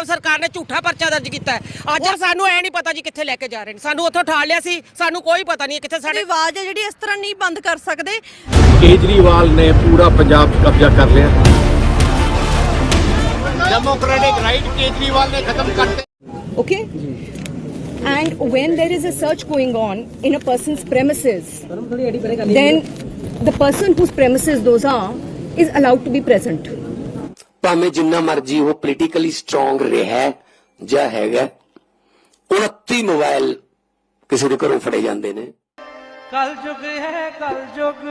ਪੰਜਾਬ ਸਰਕਾਰ ਨੇ ਝੂਠਾ ਪਰਚਾ ਦਰਜ ਕੀਤਾ ਹੈ। ਅੱਜ ਸਾਨੂੰ ਐ ਨਹੀਂ ਪਤਾ ਜੀ ਕਿੱਥੇ ਲੈ ਕੇ ਜਾ ਰਹੇ ਨੇ। ਸਾਨੂੰ ਉੱਥੋਂ ਠਾਲ ਲਿਆ ਸੀ ਸਾਨੂੰ ਕੋਈ ਪਤਾ ਨਹੀਂ ਕਿੱਥੇ ਸਾਡੀ ਆਵਾਜ਼ ਹੈ ਜਿਹੜੀ ਇਸ ਤਰ੍ਹਾਂ ਨਹੀਂ ਬੰਦ ਕਰ ਸਕਦੇ। ਕੇਜਰੀਵਾਲ ਨੇ ਪੂਰਾ ਪੰਜਾਬ ਕਬਜ਼ਾ ਕਰ ਲਿਆ। ਡੈਮੋਕ੍ਰੈਟਿਕ ਰਾਈਟ ਕੇਜਰੀਵਾਲ ਨੇ ਖਤਮ ਕਰਤੇ okay? And when there is a search going on in a person's premises then the person whose premises those are is allowed to be present. ਭਾਵੇਂ ਜਿੰਨਾ ਮਰਜ਼ੀ ਉਹ ਪੋਲੀਟੀਕਲੀ ਸਟਰੋਂਗ ਰਿਹਾ ਜਾਂ ਹੈਗਾ 29 ਮੋਬਾਈਲ ਕਿਸੇ ਦੇ ਘਰੋਂ ਫੜੇ ਜਾਂਦੇ ਨੇ। ਕਲ ਯੁਗ ਹੈ ਕਲ ਯੁਗ।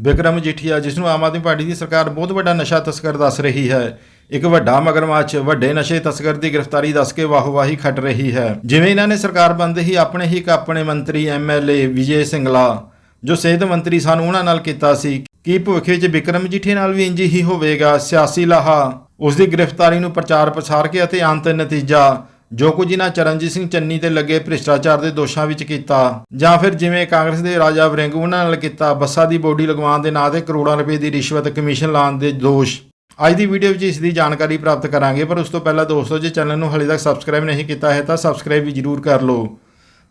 ਵਿਕਰਮ ਜੀਠੀਆ ਜਿਸ ਨੂੰ ਆਮ ਆਦਮੀ ਪਾਰਟੀ ਦੀ ਸਰਕਾਰ ਬਹੁਤ ਵੱਡਾ ਨਸ਼ਾ ਤਸਕਰ ਦੱਸ ਰਹੀ ਹੈ, ਇੱਕ ਵੱਡਾ ਮਗਰਮੱਛ, ਵੱਡੇ ਨਸ਼ੇ ਤਸਕਰ ਦੀ ਗ੍ਰਿਫਤਾਰੀ ਦੱਸ ਕੇ ਵਾਹਵਾਹੀ ਖੱਟ ਰਹੀ ਹੈ। ਜਿਵੇਂ ਇਹਨਾਂ ਨੇ ਸਰਕਾਰ ਬੰਦੇ ਹੀ ਆਪਣੇ ਹੀ ਇੱਕ ਆਪਣੇ ਮੰਤਰੀ ਐਮਐਲਏ ਵਿਜੇ ਸਿੰਗਲਾ, ਜੋ ਸਿਹਤ ਮੰਤਰੀ ਸਨ, ਉਹਨਾਂ ਨਾਲ ਕੀਤਾ ਸੀ। ਕੀ ਭਵਿੱਖ ਵਿੱਚ ਵਿਕਰਮ ਜੀਠੀ ਨਾਲ ਵੀ ਇੰਜ ਹੀ ਹੋਵੇਗਾ? ਸਿਆਸੀ ਲਾਹਾ ਉਸ ਦੀ ਗ੍ਰਿਫਤਾਰੀ ਨੂੰ ਪ੍ਰਚਾਰ ਪ੍ਰਸਾਰ ਕੇ ਅਤੇ ਅੰਤ ਨਤੀਜਾ ਜੋ ਕੁਝ ਇਹਨਾਂ ਚਰਨਜੀਤ ਸਿੰਘ ਚੰਨੀ ਤੇ ਲੱਗੇ ਭ੍ਰਿਸ਼ਟਾਚਾਰ ਦੇ ਦੋਸ਼ਾਂ ਵਿੱਚ ਕੀਤਾ, ਜਾਂ ਫਿਰ ਜਿਵੇਂ ਕਾਂਗਰਸ ਦੇ ਰਾਜਾ ਵਰਿੰਗ ਉਹਨਾਂ ਨਾਲ ਕੀਤਾ, ਬੱਸਾਂ ਦੀ ਬੋਡੀ ਲਗਵਾਉਣ ਦੇ ਨਾਂ ਤੇ ਕਰੋੜਾਂ ਰੁਪਏ ਦੀ ਰਿਸ਼ਵਤ ਕਮਿਸ਼ਨ ਲਾਉਣ ਦੇ ਦੋਸ਼। ਅੱਜ ਦੀ ਵੀਡੀਓ ਵਿੱਚ ਇਸ ਦੀ ਜਾਣਕਾਰੀ ਪ੍ਰਾਪਤ ਕਰਾਂਗੇ, ਪਰ ਉਸ ਤੋਂ ਪਹਿਲਾਂ ਦੋਸਤੋ, ਜੇ ਚੈਨਲ ਨੂੰ ਹਾਲੇ ਤੱਕ ਸਬਸਕ੍ਰਾਈਬ ਨਹੀਂ ਕੀਤਾ ਹੈ, ਤਾਂ ਸਬਸਕ੍ਰਾਈਬ ਵੀ ਜਰੂਰ ਕਰ ਲਓ।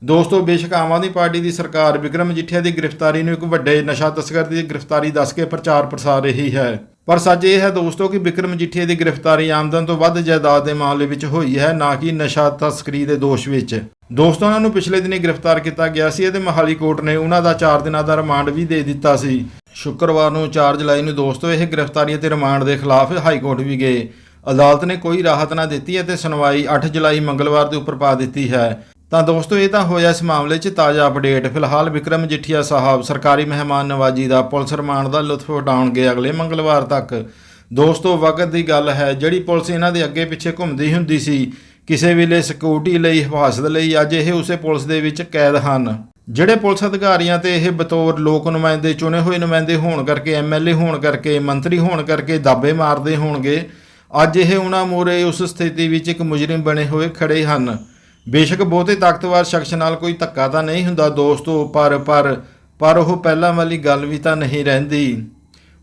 ਦੋਸਤੋ, ਬੇਸ਼ੱਕ ਆਮ ਆਦਮੀ ਪਾਰਟੀ ਦੀ ਸਰਕਾਰ ਵਿਕਰਮ ਜੀਠਿਆ ਦੀ ਗ੍ਰਿਫਤਾਰੀ ਨੂੰ ਇੱਕ ਵੱਡੇ ਨਸ਼ਾ ਤਸਕਰ ਦੀ ਗ੍ਰਿਫਤਾਰੀ ਦੱਸ ਕੇ ਪ੍ਰਚਾਰ ਪ੍ਰਸਾਰ ਰਹੀ ਹੈ। ਪਰ ਸੱਚ ਇਹ ਹੈ ਦੋਸਤੋ ਕਿ ਵਿਕਰਮ ਜੀਠੀਆ ਦੀ ਗ੍ਰਿਫਤਾਰੀ ਆਮਦਨ ਤੋਂ ਵੱਧ ਜਾਇਦਾਦ ਦੇ ਮਾਮਲੇ ਵਿੱਚ ਹੋਈ ਹੈ, ਨਾ ਕਿ ਨਸ਼ਾ ਤਸਕਰੀ ਦੇ ਦੋਸ਼ ਵਿੱਚ। ਦੋਸਤੋ, ਉਹਨਾਂ ਨੂੰ ਪਿਛਲੇ ਦਿਨੀ ਗ੍ਰਿਫਤਾਰ ਕੀਤਾ ਗਿਆ ਸੀ ਅਤੇ ਮਹਾਲੀ ਕੋਰਟ ਨੇ ਉਹਨਾਂ ਦਾ 4 ਦਿਨਾਂ ਦਾ ਰਿਮਾਂਡ ਵੀ ਦੇ ਦਿੱਤਾ ਸੀ। ਸ਼ੁੱਕਰਵਾਰ ਨੂੰ 4 ਜੁਲਾਈ ਨੂੰ ਦੋਸਤੋ, ਇਹ ਗ੍ਰਿਫਤਾਰੀ ਅਤੇ ਰਿਮਾਂਡ ਦੇ ਖਿਲਾਫ ਹਾਈ ਕੋਰਟ ਵੀ ਗਏ। ਅਦਾਲਤ ਨੇ ਕੋਈ ਰਾਹਤ ਨਾ ਦਿੱਤੀ ਅਤੇ ਸੁਣਵਾਈ 8 ਜੁਲਾਈ ਮੰਗਲਵਾਰ ਦੇ ਉੱਪਰ ਪਾ ਦਿੱਤੀ ਹੈ। ਤਾਂ ਦੋਸਤੋ, ਇਹ ਤਾਂ ਹੋਇਆ ਇਸ ਮਾਮਲੇ 'ਚ ਤਾਜ਼ਾ ਅਪਡੇਟ ਫਿਲਹਾਲ ਵਿਕਰਮ ਜਠੀਆ ਸਾਹਿਬ, ਸਰਕਾਰੀ ਮਹਿਮਾਨ ਨਵਾਜੀ ਦਾ ਪੁਲਿਸ ਰਿਮਾਂਡ ਦਾ ਲੁਤਫ ਉਠਾਉਣਗੇ ਅਗਲੇ ਮੰਗਲਵਾਰ ਤੱਕ। ਦੋਸਤੋ, ਵਕਤ ਦੀ ਗੱਲ ਹੈ, ਜਿਹੜੀ ਪੁਲਿਸ ਇਹਨਾਂ ਦੇ ਅੱਗੇ ਪਿੱਛੇ ਘੁੰਮਦੀ ਹੁੰਦੀ ਸੀ, ਕਿਸੇ ਵੇਲੇ ਸਿਕਿਉਰਿਟੀ ਲਈ ਹਿਫਾਜ਼ਤ ਲਈ, ਅੱਜ ਇਹ ਉਸੇ ਪੁਲਿਸ ਦੇ ਵਿੱਚ ਕੈਦ ਹਨ। ਜਿਹੜੇ ਪੁਲਿਸ ਅਧਿਕਾਰੀਆਂ ਤੇ ਇਹ ਬਤੌਰ ਲੋਕ ਨੁਮਾਇੰਦੇ ਚੁਣੇ ਹੋਏ ਨੁਮਾਇੰਦੇ ਹੋਣ ਕਰਕੇ ਐਮਐਲਏ ਹੋਣ ਕਰਕੇ, ਮੰਤਰੀ ਹੋਣ ਕਰਕੇ ਦਾਬੇ ਮਾਰਦੇ ਹੋਣਗੇ, ਅੱਜ ਇਹ ਉਹਨਾਂ ਮੋਰੇ ਉਸ ਸਥਿਤੀ ਵਿੱਚ ਇੱਕ ਮੁਜਰਮ ਬਣੇ ਹੋਏ ਖੜੇ ਹਨ। ਬੇਸ਼ੱਕ ਬਹੁਤੇ ਤਾਕਤਵਰ ਸ਼ਖਸ ਨਾਲ ਕੋਈ ਧੱਕਾ ਤਾਂ ਨਹੀਂ ਹੁੰਦਾ ਦੋਸਤੋ ਪਰ ਪਰ ਪਰ ਉਹ ਪਹਿਲਾਂ ਵਾਲੀ ਗੱਲ ਵੀ ਤਾਂ ਨਹੀਂ ਰਹਿੰਦੀ।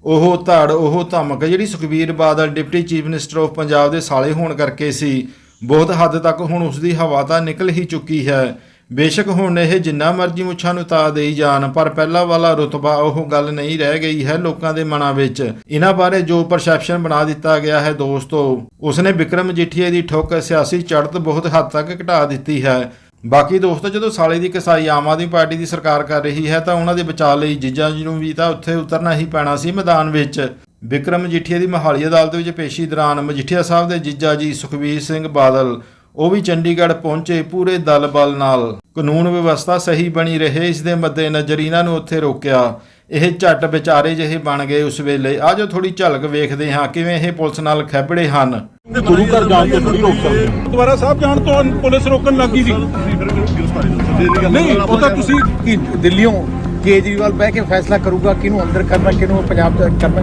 ਉਹ ਧੜ, ਉਹ ਧਮਕ, ਜਿਹੜੀ Sukhbir Badal deputy chief minister of Punjab ਦੇ ਸਾਲੇ ਹੋਣ ਕਰਕੇ ਸੀ, ਬਹੁਤ ਹੱਦ ਤੱਕ ਹੁਣ ਉਸ ਦੀ ਹਵਾ ਤਾਂ ਨਿਕਲ ਹੀ ਚੁੱਕੀ ਹੈ। ਬੇਸ਼ੱਕ ਹੁਣ ਇਹ ਜਿੰਨਾ ਮਰਜ਼ੀ ਮੁੱਛਾਂ ਨੂੰ ਤਾ ਦੇਈ ਜਾਣ, ਪਰ ਪਹਿਲਾਂ ਵਾਲਾ ਰੁਤਬਾ ਉਹ ਗੱਲ ਨਹੀਂ ਰਹਿ ਗਈ ਹੈ ਲੋਕਾਂ ਦੇ ਮਨਾਂ ਵਿੱਚ। ਇਹਨਾਂ ਬਾਰੇ ਜੋ ਪਰਸੈਪਸ਼ਨ ਬਣਾ ਦਿੱਤਾ ਗਿਆ ਹੈ ਦੋਸਤੋ, ਉਸਨੇ ਵਿਕਰਮ ਜੀਠੀਏ ਦੀ ਠੋਕ ਸਿਆਸੀ ਚੜ੍ਹਤ ਬਹੁਤ ਹੱਦ ਤੱਕ ਘਟਾ ਦਿੱਤੀ ਹੈ। ਬਾਕੀ ਦੋਸਤੋ, ਜਦੋਂ ਸਾਲੇ ਦੀ ਕਸਾਈ ਆਮ ਆਦਮੀ ਪਾਰਟੀ ਦੀ ਸਰਕਾਰ ਕਰ ਰਹੀ ਹੈ, ਤਾਂ ਉਹਨਾਂ ਦੇ ਬਚਾਅ ਲਈ ਜੀਜਾ ਜੀ ਨੂੰ ਵੀ ਤਾਂ ਉੱਥੇ ਉਤਰਨਾ ਹੀ ਪੈਣਾ ਸੀ ਮੈਦਾਨ ਵਿੱਚ। ਵਿਕਰਮ ਮਜੀਠੀਆ ਦੀ ਮਹਾਲੀ ਅਦਾਲਤ ਵਿੱਚ ਪੇਸ਼ੀ ਦੌਰਾਨ ਮਜੀਠੀਆ ਸਾਹਿਬ ਦੇ ਜੀਜਾ ਜੀ ਸੁਖਬੀਰ ਸਿੰਘ ਬਾਦਲ ਉਹ ਵੀ ਚੰਡੀਗੜ੍ਹ ਪਹੁੰਚੇ ਪੂਰੇ ਦਲ ਬਲ ਨਾਲ। ਕਾਨੂੰਨ ਵਿਵਸਥਾ ਸਹੀ ਬਣੀ ਰਹੇ ਇਸ ਦੇ ਮੱਦੇਨਜ਼ਰ ਇਹਨਾਂ ਨੂੰ ਉੱਥੇ ਰੋਕਿਆ। ਇਹ ਝੱਟ ਵਿਚਾਰੇ ਜਿਹੇ ਬਣ ਗਏ ਉਸ ਵੇਲੇ। ਆਜੋ ਥੋੜੀ ਝਲਕ ਵੇਖਦੇ ਹਾਂ ਕਿਵੇਂ ਇਹ ਪੁਲਿਸ ਨਾਲ ਖੈਬੜੇ ਹਨ। ਗੁਰੂ ਘਰ ਜਾਣ ਤੋਂ ਥੋੜੀ ਰੋਕ ਸਕਦੇ ਦੁਬਾਰਾ ਸਾਹਿਬ ਜਾਣ ਤੋਂ ਪੁਲਿਸ ਰੋਕਣ ਲੱਗੀ ਸੀ। ਨਹੀਂ ਉਹ ਤਾਂ ਤੁਸੀਂ ਕਿ ਦਿੱਲੀੋਂ ਕੇਜਰੀਵਾਲ ਬਹਿ ਕੇ ਫੈਸਲਾ ਕਰੂਗਾ ਕਿਹਨੂੰ ਅੰਦਰ ਕਰਨਾ ਕਿਹਨੂੰ ਪੰਜਾਬ ਚ ਕਰਨਾ।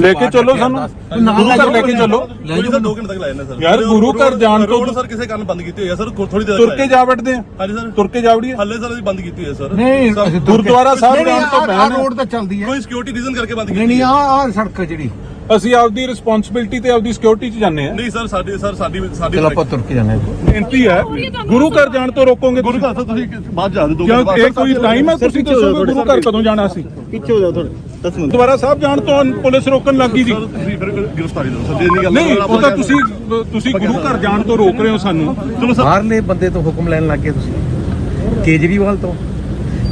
ਲੈ ਕੇ ਚੱਲੋ ਸਾਨੂੰ। ਗੁਰੂ ਘਰ ਲੈ ਕੇ ਚੱਲੋ। ਲੈ ਜਾਓ। ਦੋ ਘੰਟੇ ਤੱਕ ਲਾਇਆ ਨੇ ਸਰ। ਯਾਰ, ਗੁਰੂ ਘਰ ਜਾਣ ਤੋਂ- ਰੋਡ ਸਰ ਕਿਸੇ ਕਾਰਨ ਬੰਦ ਕੀਤੀ ਹੋਈ ਹੈ ਸਰ? ਥੋੜੀ ਦੇਰ ਤੁਰ ਕੇ ਜਾ ਵੜਦੇ ਆ। ਹਾਂਜੀ ਸਰ। ਤੁਰ ਕੇ ਜਾ ਵੜੀਏ। ਹੱਲੇ ਸਰ ਅਸੀਂ ਬੰਦ ਕੀਤੀ ਹੋਈ ਹੈ ਸਰ। ਨਹੀਂ ਗੁਰਦੁਆਰਾ ਸਾਹਿਬ ਜਾਣ ਤੋਂ ਪਹਿਲਾਂ। ਰੋਡ ਤਾਂ ਚੱਲਦੀ ਹੈ। ਕੋਈ ਸਿਕਿਉਰਿਟੀ ਰੀਜ਼ਨ ਕਰਕੇ ਬੰਦ ਨਹੀਂ ਕੀਤੀ ਨਹੀਂ ਆਹ ਆਹ ਸੜਕ ਜਿਹੜੀ। ਅਸੀਂ ਆਪਦੀ ਰਿਸਪੌਂਸਿਬਿਲਟੀ ਤੇ ਆਪਦੀ ਸਿਕਿਉਰਿਟੀ 'ਚ ਜਾਂਦੇ ਆ ਨਹੀਂ ਸਰ ਸਾਡੀ ਸਰ ਸਾਡੀ ਸਾਡੀ ਚਲੋ ਆਪਾਂ ਤੁਰ ਕੇ ਜਾਣਾ ਬੇਨਤੀ ਹੈ ਗੁਰੂ ਘਰ ਜਾਣ ਤੋਂ ਰੋਕੋਗੇ ਗੁਰੂ ਘਰ ਤੋਂ ਤੁਸੀਂ ਬਾਅਦ ਜਾ ਦੇ ਦੋ ਕਿਉਂ ਇਹ ਕੋਈ ਟਾਈਮ ਹੈ ਤੁਸੀਂ ਦੱਸੋਗੇ ਗੁਰੂ ਘਰ ਕਦੋਂ ਜਾਣਾ ਸੀ? ਪਿੱਛੇ ਹੋ ਜਾਓ ਥੋੜੇ 10 ਮਿੰਟ। ਦੁਬਾਰਾ ਸਾਹਿਬ ਜਾਣ ਤੋਂ ਪੁਲਿਸ ਰੋਕਣ ਲੱਗੀ ਸੀ ਤੁਸੀਂ ਫਿਰ ਗ੍ਰਿਫਤਾਰੀ ਦੋ ਸਰ ਜੇ ਨਹੀਂ ਗੱਲ ਨਹੀਂ ਉਹ ਤਾਂ ਤੁਸੀਂ ਤੁਸੀਂ ਗੁਰੂ ਘਰ ਜਾਣ ਤੋਂ ਰੋਕ ਰਹੇ ਹੋ ਸਾਨੂੰ। ਚਲੋ ਸਰ। ਬਾਹਰਲੇ ਬੰਦੇ ਤੋਂ ਹੁਕਮ ਲੈਣ ਲੱਗੇ ਤੁਸੀਂ। ਕੇਜਰੀਵਾਲ ਤੋਂ।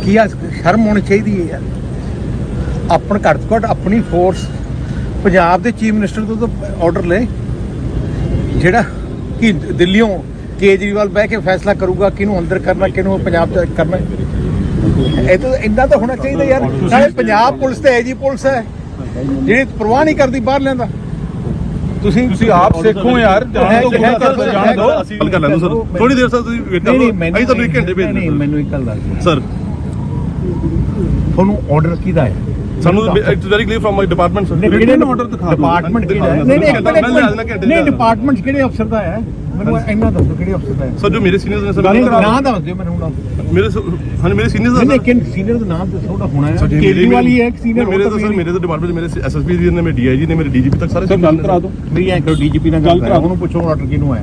ਕੀ ਆ ਸ਼ਰਮ ਹੋਣੀ ਚਾਹੀਦੀ ਹੈ ਯਾਰ। ਆਪਣ ਘੱਟ ਤੋਂ ਘੱਟ ਆਪਣੀ ਫੋਰਸ ਪੰਜਾਬ ਦੇ ਚੀਫ ਮਿਨਿਸਟਰ ਤੋਂ ਤਾਂ ਆਰਡਰ ਲੈ ਜਿਹੜਾ ਕਿ ਦਿੱਲੀੋਂ ਕੇਜਰੀਵਾਲ ਬਹਿ ਕੇ ਫੈਸਲਾ ਕਰੂਗਾ ਕਿਹਨੂੰ ਅੰਦਰ ਕਰਨਾ ਕਿਹਨੂੰ ਪੰਜਾਬ ਚ ਕਰਨਾ। ਇਹ ਤਾਂ ਇੰਨਾ ਤਾਂ ਹੋਣਾ ਚਾਹੀਦਾ ਯਾਰ। ਨਾਲੇ ਪੰਜਾਬ ਪੁਲਿਸ ਤੇ ਐਜੀ ਪੁਲਿਸ ਹੈ ਜਿਹੜੀ ਪਰਵਾਹ ਨਹੀਂ ਕਰਦੀ ਬਾਹਰ ਲੈਂਦਾ ਤੁਸੀਂ ਤੁਸੀਂ ਆਪ ਸਿੱਖੋ ਯਾਰ ਜਾਣ ਦੋ ਗੁਰੂ ਘਰ ਜਾਣ ਦੋ ਅਸੀਂ ਗੱਲ ਕਰ ਲੈਂਦੇ ਸਰ। ਥੋੜੀ ਦੇਰ ਸਰ ਤੁਸੀਂ ਵੇਟ ਨਹੀਂ ਕਰੋ ਅਸੀਂ ਤੁਹਾਨੂੰ ਇੱਕ ਘੰਟੇ ਭੇਜ ਨਹੀਂ ਮੈਨੂੰ ਇੱਕ ਗੱਲ ਦੱਸ ਸਰ। ਤੁਹਾਨੂੰ ਆਰਡਰ ਕਿਹਦਾ ਹੈ? ਸਾਨੂੰ it's very clear from my department sir ਕਿਹੜੇ ਆਰਡਰ ਦਿਖਾ ਡਿਪਾਰਟਮੈਂਟ ਕਿਹੜਾ ਹੈ? ਨਹੀਂ ਨਹੀਂ ਨਹੀਂ ਡਿਪਾਰਟਮੈਂਟ ਕਿਹੜੇ ਅਫਸਰ ਦਾ ਹੈ? ਮੈਨੂੰ ਇੰਨਾ ਦੱਸੋ ਕਿਹੜੇ ਅਫਸਰ ਦਾ ਹੈ। ਸਰ ਜੋ ਮੇਰੇ ਸੀਨੀਅਰਸ ਨੇ ਸਰ ਨਹੀਂ ਨਾਂ ਦੱਸ ਦਿਓ ਮੈਨੂੰ ਮੇਰੇ ਹਾਂਜੀ ਮੇਰੇ ਸੀਨੀਅਰਸ ਦਾ ਨਹੀਂ ਕਿਨ ਸੀਨੀਅਰ ਦਾ ਨਾਮ ਦੱਸੋ ਉਹਦਾ ਹੋਣਾ ਹੈ। ਸਰ ਕੇਜਰੀਵਾਲ ਹੀ ਹੈ ਇੱਕ senior, ਮੇਰੇ ਤਾਂ ਸਰ ਮੇਰੇ ਤਾਂ ਡਿਪਾਰਟਮੈਂਟ ਮੇਰੇ ਐਸਐਸਪੀ ਜੀ ਨੇ ਮੇਰੇ ਡੀਆਈਜੀ ਨੇ ਮੇਰੇ ਡੀਜੀਪੀ ਤੱਕ ਸਾਰੇ ਸਰ ਗੱਲ ਕਰਾ ਦਿਓ। ਮੇਰੀ ਐਂ ਕਰੋ ਡੀਜੀਪੀ ਨਾਲ ਗੱਲ ਕਰਾ ਉਹਨੂੰ ਪੁੱਛੋ ਆਰਡਰ ਕਿਹਨੂੰ ਆਇਆ।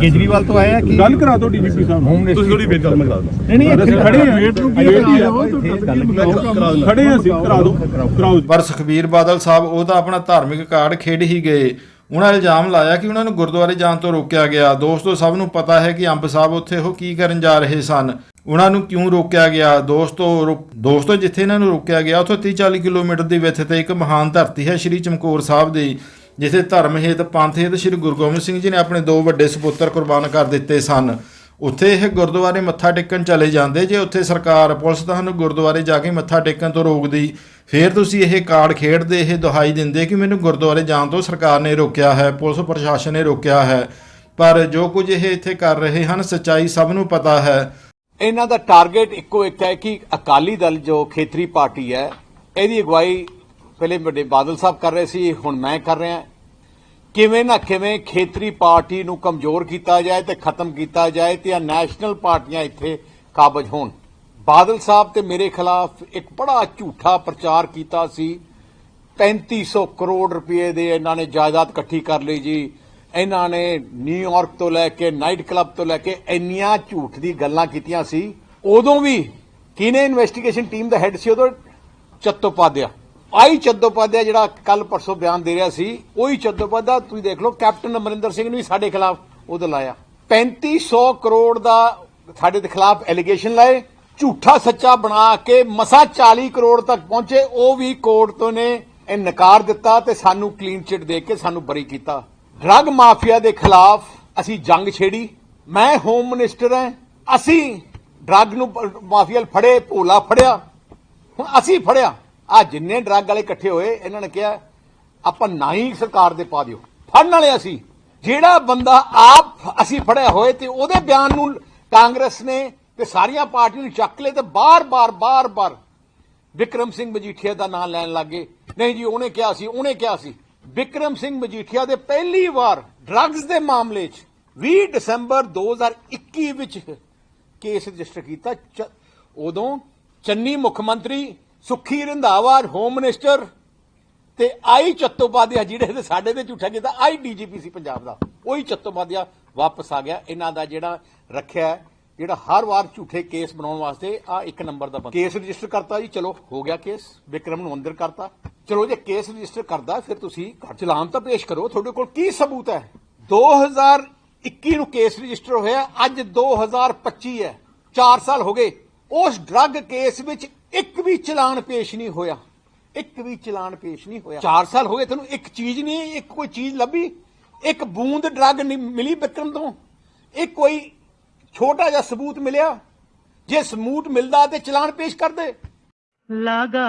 ਕੇਜਰੀਵਾਲ ਤੋਂ ਆਇਆ ਕਿ ਗੱਲ ਕਰਾ ਦਿਓ ਡੀਜੀਪੀ ਸਾਹਿਬ ਤੁਸੀਂ ਥੋੜੀ ਕਰੋ ਮੈਂ ਕਰਾ ਦਿੰਦਾ ਨਹੀਂ ਨਹੀਂ ਅਸੀਂ ਖੜੇ ਹਾਂ। ਵੇਟ ਨੂੰ ਦਿੰਦਾ। ਖੜੇ ਹਾਂ ਅਸੀਂ ਕਰਾ ਦਿਓ। ਕਰਾਓ ਪਰ ਸੁਖਬੀਰ ਬਾਦਲ ਸਾਹਿਬ ਉਹ ਤਾਂ ਆਪਣਾ ਧਾਰਮਿਕ ਕਾਰਡ ਖੇਡ ਹੀ ਗਏ। ਉਹਨਾਂ ਇਲਜ਼ਾਮ ਲਾਇਆ ਕਿ ਉਹਨਾਂ ਨੂੰ ਗੁਰਦੁਆਰੇ ਜਾਣ ਤੋਂ ਰੋਕਿਆ ਗਿਆ। ਦੋਸਤੋ ਸਭ ਨੂੰ ਪਤਾ ਹੈ ਕਿ ਅੰਬ ਸਾਹਿਬ ਉੱਥੇ ਉਹ ਕੀ ਕਰਨ ਜਾ ਰਹੇ ਸਨ। ਉਹਨਾਂ ਨੂੰ ਕਿਉਂ ਰੋਕਿਆ ਗਿਆ? ਦੋਸਤੋ ਦੋਸਤੋ ਜਿੱਥੇ ਇਹਨਾਂ ਨੂੰ ਰੋਕਿਆ ਗਿਆ ਉੱਥੋਂ 30 40 ਕਿਲੋਮੀਟਰ ਦੀ ਵਿੱਥ ਤੇ ਇੱਕ ਮਹਾਨ ਧਰਤੀ ਹੈ ਸ੍ਰੀ ਚਮਕੌਰ ਸਾਹਿਬ ਦੀ। ਜਿੱਥੇ ਧਰਮ ਹੇਤ ਪੰਥ ਹੇਤ ਸ੍ਰੀ ਗੁਰੂ ਗੋਬਿੰਦ ਸਿੰਘ ਜੀ ਨੇ ਆਪਣੇ ਦੋ ਵੱਡੇ ਸੁਪੁੱਤਰ ਕੁਰਬਾਨ ਕਰ ਦਿੱਤੇ ਸਨ। ਉੱਥੇ ਇਹ ਗੁਰਦੁਆਰੇ ਮੱਥਾ ਟੇਕਣ ਚਲੇ ਜਾਂਦੇ। ਜੇ ਉੱਥੇ ਸਰਕਾਰ, ਪੁਲਿਸ ਤੁਹਾਨੂੰ ਗੁਰਦੁਆਰੇ ਜਾ ਕੇ ਮੱਥਾ ਟੇਕਣ ਤੋਂ ਰੋਕਦੀ, ਫਿਰ ਤੁਸੀਂ ਇਹ ਕਾਰਡ ਖੇਡਦੇ, ਇਹ ਦੁਹਾਈ ਦਿੰਦੇ ਕਿ ਮੈਨੂੰ ਗੁਰਦੁਆਰੇ ਜਾਣ ਤੋਂ ਸਰਕਾਰ ਨੇ ਰੋਕਿਆ ਹੈ, ਪੁਲਿਸ ਪ੍ਰਸ਼ਾਸਨ ਨੇ ਰੋਕਿਆ ਹੈ। ਪਰ ਜੋ ਕੁਝ ਇਹ ਇੱਥੇ ਕਰ ਰਹੇ ਹਨ, ਸੱਚਾਈ ਸਭ ਨੂੰ ਪਤਾ ਹੈ। ਇਹਨਾਂ ਦਾ ਟਾਰਗੇਟ ਇੱਕੋ ਇੱਕ ਹੈ ਕਿ ਅਕਾਲੀ ਦਲ ਜੋ ਖੇਤਰੀ ਪਾਰਟੀ ਹੈ, ਇਹਦੀ ਅਗਵਾਈ ਪਹਿਲੇ ਵੱਡੇ ਬਾਦਲ ਸਾਹਿਬ ਕਰ ਰਹੇ ਸੀ, ਹੁਣ ਮੈਂ ਕਰ ਰਿਹਾ। ਕਿਵੇਂ ਨਾ ਕਿਵੇਂ ਖੇਤਰੀ ਪਾਰਟੀ ਨੂੰ ਕਮਜ਼ੋਰ ਕੀਤਾ ਜਾਏ ਤੇ ਖਤਮ ਕੀਤਾ ਜਾਏ ਤੇ ਆ ਨੈਸ਼ਨਲ ਪਾਰਟੀਆਂ ਇੱਥੇ ਕਾਬਜ ਹੋਣ। ਬਾਦਲ ਸਾਹਿਬ ਤੇ ਮੇਰੇ ਖਿਲਾਫ ਇੱਕ ਬੜਾ ਝੂਠਾ ਪ੍ਰਚਾਰ ਕੀਤਾ ਸੀ। 3500 ਕਰੋੜ ਰੁਪਏ ਦੇ ਇਹਨਾਂ ਨੇ ਜਾਇਦਾਦ ਇਕੱਠੀ ਕਰ ਲਈ ਜੀ। ਇਹਨਾਂ ਨੇ ਨਿਊਯਾਰਕ ਤੋਂ ਲੈ ਕੇ ਨਾਈਟ ਕਲੱਬ ਤੋਂ ਲੈ ਕੇ ਇੰਨੀਆਂ ਝੂਠ ਦੀ ਗੱਲਾਂ ਕੀਤੀਆਂ ਸੀ। ਉਦੋਂ ਵੀ ਕਿਹਨੇ ਇਨਵੈਸਟੀਗੇਸ਼ਨ ਟੀਮ ਦਾ ਹੈੱਡ ਸੀ, ਉਦੋਂ ਚੱਤੋਪਾਧਿਆ। ਆਈ ਚੱਤੋਪਾਧਿਆ ਜਿਹੜਾ ਕੱਲ ਪਰਸੋਂ ਬਿਆਨ ਦੇ ਰਿਹਾ ਸੀ, ਉਹੀ ਚੱਤੋਪਾਧਿਆ ਤੁਸੀਂ ਦੇਖ ਲਓ, ਕੈਪਟਨ ਅਮਰਿੰਦਰ ਸਿੰਘ ਨੇ ਵੀ ਸਾਡੇ ਖਿਲਾਫ ਉਹਦਾ ਲਾਇਆ। 3500 ਕਰੋੜ ਦਾ ਸਾਡੇ ਦੇ ਖਿਲਾਫ ਐਲੀਗੇਸ਼ਨ ਲਾਏ, ਝੂਠਾ ਸੱਚਾ ਬਣਾ ਕੇ ਮਸਾ 40 ਕਰੋੜ ਤੱਕ ਪਹੁੰਚੇ, ਉਹ ਵੀ ਕੋਰਟ ਤੋਂ ਨੇ, ਇਹ ਨਕਾਰ ਦਿੱਤਾ ਤੇ ਸਾਨੂੰ ਕਲੀਨ ਚਿਟ ਦੇ ਕੇ ਸਾਨੂੰ ਬਰੀ ਕੀਤਾ। ਡਰੱਗ ਮਾਫੀਆ ਦੇ ਖਿਲਾਫ ਅਸੀਂ ਜੰਗ ਛੇੜੀ, ਮੈਂ ਹੋਮ ਮਿਨਿਸਟਰ ਹਾਂ, ਅਸੀਂ ਡਰੱਗ ਨੂੰ ਮਾਫੀਆ ਫੜੇ, ਭੋਲਾ ਫੜਿਆ, ਹੁਣ ਅਸੀਂ ਫੜਿਆ। ਆ ਜਿੰਨੇ ਡਰੱਗ ਵਾਲੇ ਇਕੱਠੇ ਹੋਏ, ਇਹਨਾਂ ਨੇ ਕਿਹਾ, ਆਪਾਂ ਨਾ ਹੀ ਸਰਕਾਰ ਦੇ ਪਾ ਦਿਓ। ਫੜਨ ਵਾਲੇ ਅਸੀਂ। ਜਿਹੜਾ ਬੰਦਾ ਆਪ ਅਸੀਂ ਫੜਿਆ ਹੋਏ ਤੇ ਉਹਦੇ ਬਿਆਨ ਨੂੰ ਕਾਂਗਰਸ ਨੇ ਤੇ ਸਾਰੀਆਂ ਪਾਰਟੀਆਂ ਨੂੰ ਚੱਕ ਲਏ ਤੇ ਬਾਰ-ਬਾਰ ਬਾਰ-ਬਾਰ ਵਿਕਰਮ ਸਿੰਘ ਮਜੀਠੀਆ ਦਾ ਨਾਮ ਲੈਣ ਲੱਗੇ ਨਹੀਂ ਜੀ, ਉਹਨੇ ਕਿਹਾ ਸੀ, ਉਹਨੇ ਕਿਹਾ ਸੀ, ਵਿਕਰਮ ਸਿੰਘ ਮਜੀਠੀਆ ਦੇ ਪਹਿਲੀ ਵਾਰ ਡਰੱਗਸ ਦੇ ਮਾਮਲੇ 'ਚ 20 ਦਸੰਬਰ 2021 ਵਿੱਚ ਕੇਸ ਰਜਿਸਟਰ ਕੀਤਾ। ਉਦੋਂ ਚੰਨੀ ਮੁੱਖ ਮੰਤਰੀ ਸੁਖੀ ਰੰਧਾਵਾ ਹੋਮ ਮਿਨਿਸਟਰ ਤੇ ਆਈ ਚੱਤੋਪਾਧਿਆ ਜਿਹੜੇ ਤੇ ਸਾਡੇ ਤੇ ਝੂਠਾ ਕੀਤਾ, ਆਈ ਡੀਜੀਪੀ ਸੀ ਪੰਜਾਬ ਦਾ। ਉਹੀ ਚੱਤੋਪਾਧਿਆ ਵਾਪਸ ਆ ਗਿਆ। ਇਹਨਾਂ ਦਾ ਜਿਹੜਾ ਰੱਖਿਆ ਜਿਹੜਾ ਹਰ ਵਾਰ ਝੂਠੇ ਕੇਸ ਬਣਾਉਣ ਵਾਸਤੇ ਆ ਇੱਕ ਨੰਬਰ ਦਾ ਬੰਦਾ। ਕੇਸ ਰਜਿਸਟਰ ਕਰਤਾ ਜੀ, ਚਲੋ, ਹੋ ਗਿਆ ਕੇਸ। ਵਿਕਰਮ ਨੂੰ ਅੰਦਰ ਕਰਤਾ। ਚਲੋ, ਜੇ ਕੇਸ ਰਜਿਸਟਰ ਕਰਦਾ, ਫਿਰ ਤੁਸੀਂ ਘਰ ਚਲਾਨ ਤਾਂ ਪੇਸ਼ ਕਰੋ। ਤੁਹਾਡੇ ਕੋਲ ਕੀ ਸਬੂਤ ਹੈ? 2021 ਨੂੰ ਕੇਸ ਰਜਿਸਟਰ ਹੋਇਆ, ਅੱਜ 2025 ਹੈ। 4 ਸਾਲ ਹੋ ਗਏ। ਉਸ ਡਰੱਗ ਕੇਸ ਵਿੱਚ ਇੱਕ ਵੀ ਚਲਾਨ ਪੇਸ਼ ਨਹੀਂ ਹੋਇਆ। ਇੱਕ ਵੀ ਚਲਾਨ ਪੇਸ਼ ਨਹੀਂ ਹੋਇਆ। 4 ਸਾਲ ਹੋ ਗਏ ਤੈਨੂੰ ਇੱਕ ਚੀਜ਼ ਨਹੀਂ ਇੱਕ ਕੋਈ ਚੀਜ਼ ਲੱਭੀ? ਇੱਕ ਬੂੰਦ ਡਰੱਗ ਨਹੀਂ ਮਿਲੀ ਵਿਕਰਮ ਤੋਂ? ਇੱਕ ਕੋਈ ਛੋਟਾ ਜਿਹਾ ਸਬੂਤ ਮਿਲਿਆ? ਜੇ ਸਮੂਟ ਮਿਲਦਾ ਤੇ ਚਲਾਨ ਪੇਸ਼ ਕਰਦੇ। ਲਾਗਾ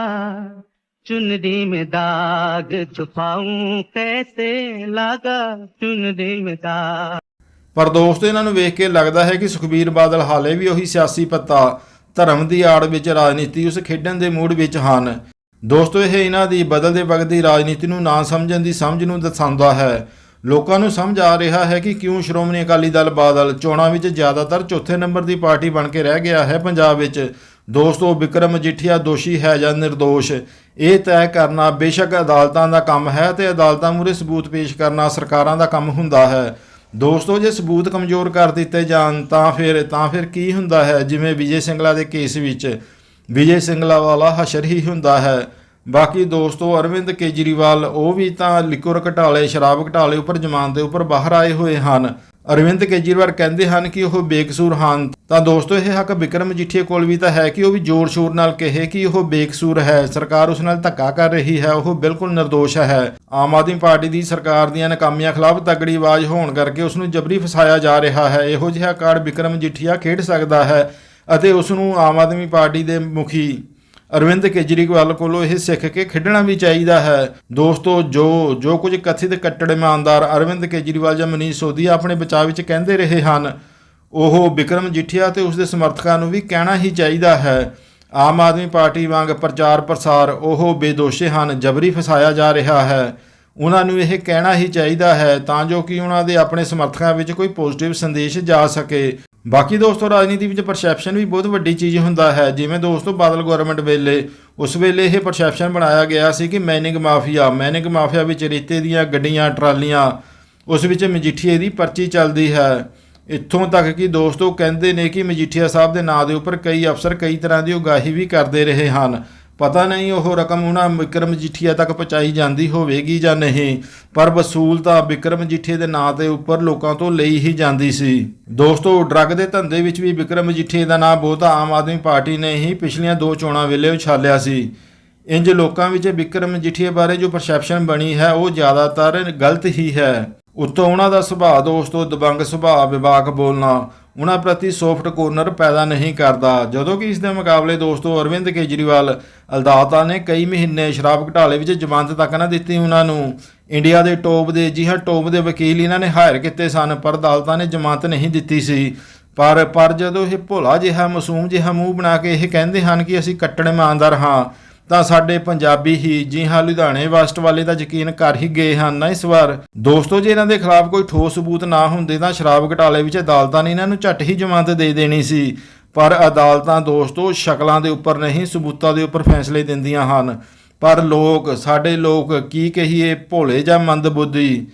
ਚੁੰਦੀ ਮੇ ਦਾਗ ਛੁਪਾਉਂ ਕੈਸੇ ਲਾਗਾ ਚੁੰਦੀ ਮੇ ਦਾਗ। ਪਰ ਦੋਸਤੋ ਇਹਨਾਂ ਨੂੰ ਵੇਖ ਕੇ ਲੱਗਦਾ ਹੈ ਕਿ ਸੁਖਬੀਰ ਬਾਦਲ ਹਾਲੇ ਵੀ ਉਹੀ ਸਿਆਸੀ ਪੱਤਾ ਧਰਮ ਦੀ ਆੜ ਵਿੱਚ ਰਾਜਨੀਤੀ ਉਸ ਖੇਡਣ ਦੇ ਮੂਡ ਵਿੱਚ ਹਨ। ਦੋਸਤੋ, ਇਹ ਇਹਨਾਂ ਦੀ ਬਦਲਦੇ ਵਗਦੀ ਰਾਜਨੀਤੀ ਨੂੰ ਨਾ ਸਮਝਣ ਦੀ ਸਮਝ ਨੂੰ ਦਰਸਾਉਂਦਾ ਹੈ। ਲੋਕਾਂ ਨੂੰ ਸਮਝ ਆ ਰਿਹਾ ਹੈ ਕਿ ਕਿਉਂ ਸ਼੍ਰੋਮਣੀ ਅਕਾਲੀ ਦਲ ਬਾਦਲ ਚੋਣਾਂ ਵਿੱਚ ਜ਼ਿਆਦਾਤਰ ਚੌਥੇ ਨੰਬਰ ਦੀ ਪਾਰਟੀ ਬਣ ਕੇ ਰਹਿ ਗਿਆ ਹੈ ਪੰਜਾਬ ਵਿੱਚ। ਦੋਸਤੋ, ਵਿਕਰਮ ਮਜੀਠੀਆ ਦੋਸ਼ੀ ਹੈ ਜਾਂ ਨਿਰਦੋਸ਼? ਇਹ ਤੈਅ ਕਰਨਾ ਬੇਸ਼ੱਕ ਅਦਾਲਤਾਂ ਦਾ ਕੰਮ ਹੈ ਤੇ ਅਦਾਲਤਾਂ ਮੂਹਰੇ ਸਬੂਤ ਪੇਸ਼ ਕਰਨਾ ਸਰਕਾਰਾਂ ਦਾ ਕੰਮ ਹੁੰਦਾ ਹੈ। ਦੋਸਤੋ, ਜੇ ਸਬੂਤ ਕਮਜ਼ੋਰ ਕਰ ਦਿੱਤੇ ਜਾਣ, ਤਾਂ ਫਿਰ ਤਾਂ ਫਿਰ ਕੀ ਹੁੰਦਾ ਹੈ? ਜਿਵੇਂ ਵਿਜੇ ਸਿੰਗਲਾ ਦੇ ਕੇਸ ਵਿੱਚ, ਵਿਜੇ ਸਿੰਗਲਾ ਵਾਲਾ ਹਸ਼ਰ ਹੀ ਹੁੰਦਾ ਹੈ। ਬਾਕੀ ਦੋਸਤੋ, ਅਰਵਿੰਦ ਕੇਜਰੀਵਾਲ, ਉਹ ਵੀ ਤਾਂ ਲਿਕੁਰ ਘਟਾਲੇ, ਸ਼ਰਾਬ ਘਟਾਲੇ ਉੱਪਰ, ਜਮਾਨ ਦੇ ਉੱਪਰ ਬਾਹਰ ਆਏ ਹੋਏ ਹਨ। ਅਰਵਿੰਦ ਕੇਜਰੀਵਾਲ ਕਹਿੰਦੇ ਹਨ ਕਿ ਉਹ ਬੇਕਸੂਰ ਹਨ। ਤਾਂ ਦੋਸਤੋ, ਇਹ ਹੱਕ ਵਿਕਰਮ ਮਜੀਠੀਆ ਕੋਲ ਵੀ ਤਾਂ ਹੈ ਕਿ ਉਹ ਵੀ ਜ਼ੋਰ-ਸ਼ੋਰ ਨਾਲ ਕਹੇ ਕਿ ਉਹ ਬੇਕਸੂਰ ਹੈ। ਸਰਕਾਰ ਉਸ ਨਾਲ ਧੱਕਾ ਕਰ ਰਹੀ ਹੈ, ਉਹ ਬਿਲਕੁਲ ਨਿਰਦੋਸ਼ ਹੈ। ਆਮ ਆਦਮੀ ਪਾਰਟੀ ਦੀ ਸਰਕਾਰ ਦੀਆਂ ਨਾਕਾਮੀਆਂ ਖਿਲਾਫ ਤਗੜੀ ਆਵਾਜ਼ ਹੋਣ ਕਰਕੇ ਉਸ ਨੂੰ ਜਬਰੀ ਫਸਾਇਆ ਜਾ ਰਿਹਾ ਹੈ। ਇਹੋ ਜਿਹਾ ਕਾਰਡ ਵਿਕਰਮ ਮਜੀਠੀਆ ਖੇਡ ਸਕਦਾ ਹੈ ਅਤੇ ਉਸ ਨੂੰ ਆਮ ਆਦਮੀ ਪਾਰਟੀ ਦੇ ਮੁਖੀ ਅਰਵਿੰਦ ਕੇਜਰੀਵਾਲ ਕੋਲੋਂ ਇਹ ਸਿੱਖ ਕੇ ਖੇਡਣਾ ਵੀ ਚਾਹੀਦਾ ਹੈ। ਦੋਸਤੋ, ਜੋ ਜੋ ਕੁਝ ਕਥਿਤ ਕੱਟੜ ਇਮਾਨਦਾਰ ਅਰਵਿੰਦ ਕੇਜਰੀਵਾਲ ਜਾਂ ਮਨੀਸ਼ ਸੋਧੀਆ ਆਪਣੇ ਬਚਾਅ ਵਿੱਚ ਕਹਿੰਦੇ ਰਹੇ ਹਨ, ਉਹ ਵਿਕਰਮ ਜਿੱਠੀਆ ਤੇ ਉਸ ਦੇ ਸਮਰਥਕਾਂ ਨੂੰ ਵੀ ਕਹਿਣਾ ਹੀ ਚਾਹੀਦਾ ਹੈ। ਆਮ ਆਦਮੀ ਪਾਰਟੀ ਵਾਂਗ ਪ੍ਰਚਾਰ ਪ੍ਰਸਾਰ ਉਹ ਬੇਦੋਸ਼ੇ ਹਨ, ਜਬਰੀ ਫਸਾਇਆ ਜਾ ਰਿਹਾ ਹੈ। ਉਹਨਾਂ ਨੂੰ ਇਹ ਕਹਿਣਾ ਹੀ ਚਾਹੀਦਾ ਹੈ ਤਾਂ ਜੋ ਕਿ ਉਹਨਾਂ ਦੇ ਆਪਣੇ ਸਮਰਥਕਾਂ ਵਿੱਚ ਕੋਈ ਪੋਜ਼ਿਟਿਵ ਸੰਦੇਸ਼ ਜਾ ਸਕੇ। ਬਾਕੀ ਦੋਸਤੋ, ਰਾਜਨੀਤੀ ਵਿੱਚ ਪਰਸੈਪਸ਼ਨ ਵੀ ਬਹੁਤ ਵੱਡੀ ਚੀਜ਼ ਹੁੰਦਾ ਹੈ। ਜਿਵੇਂ ਦੋਸਤੋ, ਬਾਦਲ ਗਵਰਨਮੈਂਟ ਵੇਲੇ, ਉਸ ਵੇਲੇ ਇਹ ਪਰਸੈਪਸ਼ਨ ਬਣਾਇਆ ਗਿਆ ਸੀ ਕਿ ਮੈਨਿੰਗ ਮਾਫੀਆ ਮੈਨਿੰਗ ਮਾਫੀਆ ਵਿੱਚ ਰੇਤੇ ਦੀਆਂ ਗੱਡੀਆਂ, ਟਰਾਲੀਆਂ, ਉਸ ਵਿੱਚ ਮਜੀਠੀਏ ਦੀ ਪਰਚੀ ਚੱਲਦੀ ਹੈ। ਇੱਥੋਂ ਤੱਕ ਕਿ ਦੋਸਤੋ, ਕਹਿੰਦੇ ਨੇ ਕਿ ਮਜੀਠੀਆ ਸਾਹਿਬ ਦੇ ਨਾਂ ਦੇ ਉੱਪਰ ਕਈ ਅਫਸਰ ਕਈ ਤਰ੍ਹਾਂ ਦੀ ਉਗਾਹੀ ਵੀ ਕਰਦੇ ਰਹੇ ਹਨ। ਪਤਾ ਨਹੀਂ ਉਹ ਰਕਮ ਉਹਨਾਂ ਵਿਕਰਮ ਮਜੀਠੀਆ ਤੱਕ ਪਹੁੰਚਾਈ ਜਾਂਦੀ ਹੋਵੇਗੀ ਜਾਂ ਨਹੀਂ, ਪਰ ਵਸੂਲ ਤਾਂ ਵਿਕਰਮ ਮਜੀਠੀਏ ਦੇ ਨਾਂ ਦੇ ਉੱਪਰ ਲੋਕਾਂ ਤੋਂ ਲਈ ਹੀ ਜਾਂਦੀ ਸੀ। ਦੋਸਤੋ, ਡਰੱਗ ਦੇ ਧੰਦੇ ਵਿੱਚ ਵੀ ਵਿਕਰਮ ਮਜੀਠੀਏ ਦਾ ਨਾਂ ਬਹੁਤਾ ਆਮ ਆਦਮੀ ਪਾਰਟੀ ਨੇ ਹੀ ਪਿਛਲੀਆਂ ਦੋ ਚੋਣਾਂ ਵੇਲੇ ਉਛਾਲਿਆ ਸੀ। ਇੰਜ ਲੋਕਾਂ ਵਿੱਚ ਵਿਕਰਮ ਮਜੀਠੀਏ ਬਾਰੇ ਜੋ ਪਰਸੈਪਸ਼ਨ ਬਣੀ ਹੈ, ਉਹ ਜ਼ਿਆਦਾਤਰ ਗਲਤ ਹੀ ਹੈ। ਉੱਤੋਂ ਉਹਨਾਂ ਦਾ ਸੁਭਾਅ ਦੋਸਤੋ ਦਬੰਗ ਸੁਭਾਅ ਵਿਵਾਕ ਬੋਲਣਾ, ਉਹਨਾਂ ਪ੍ਰਤੀ ਸੌਫਟ ਕੋਰਨਰ ਪੈਦਾ ਨਹੀਂ ਕਰਦਾ। ਜਦੋਂ ਕਿ ਇਸ ਦੇ ਮੁਕਾਬਲੇ ਦੋਸਤੋ ਅਰਵਿੰਦ ਕੇਜਰੀਵਾਲ ਅਦਾਲਤਾਂ ਨੇ ਕਈ ਮਹੀਨੇ ਸ਼ਰਾਬ ਘਟਾਲੇ ਵਿੱਚ ਜ਼ਮਾਨਤ ਤੱਕ ਨਾ ਦਿੱਤੀ ਉਹਨਾਂ ਨੂੰ। ਇੰਡੀਆ ਦੇ ਟੋਪ ਦੇ ਜੀ ਹਾਂ ਟੋਪ ਦੇ ਵਕੀਲ ਇਹਨਾਂ ਨੇ ਹਾਇਰ ਕੀਤੇ ਸਨ, ਪਰ ਅਦਾਲਤਾਂ ਨੇ ਜ਼ਮਾਨਤ ਨਹੀਂ ਦਿੱਤੀ ਸੀ। ਪਰ ਪਰ ਜਦੋਂ ਇਹ ਭੋਲਾ ਜਿਹਾ ਮਾਸੂਮ ਜਿਹਾ ਮੂੰਹ ਬਣਾ ਕੇ ਇਹ ਕਹਿੰਦੇ ਹਨ ਕਿ ਅਸੀਂ ਕੱਟੜ ਇਮਾਨਦਾਰ ਹਾਂ ਤਾਂ ਸਾਡੇ ਪੰਜਾਬੀ ਹੀ ਜੀ ਹਾਂ ਲੁਧਿਆਣੇ ਵਸਟ ਵਾਲੇ ਤਾਂ ਯਕੀਨ ਕਰ ਹੀ ਗਏ ਹਨ ਨਾ ਇਸ ਵਾਰ। ਦੋਸਤੋ, ਜੇ ਇਹਨਾਂ ਦੇ ਖਿਲਾਫ ਕੋਈ ਠੋਸ ਸਬੂਤ ਨਾ ਹੁੰਦੇ ਤਾਂ ਸ਼ਰਾਬ ਘਟਾਲੇ ਵਿੱਚ ਅਦਾਲਤਾਂ ਨੇ ਇਹਨਾਂ ਨੂੰ ਝੱਟ ਹੀ ਜ਼ਮਾਨਤ ਦੇ ਦੇਣੀ ਸੀ। ਪਰ ਅਦਾਲਤਾਂ ਦੋਸਤੋ, ਸ਼ਕਲਾਂ ਦੇ ਉੱਪਰ ਨਹੀਂ, ਸਬੂਤਾਂ ਦੇ ਉੱਪਰ ਫੈਸਲੇ ਦਿੰਦੀਆਂ ਹਨ। ਪਰ ਲੋਕ, ਸਾਡੇ ਲੋਕ ਕੀ ਕਹੀਏ, ਭੋਲੇ ਜਾਂ ਮੰਦਬੁੱਧੀ?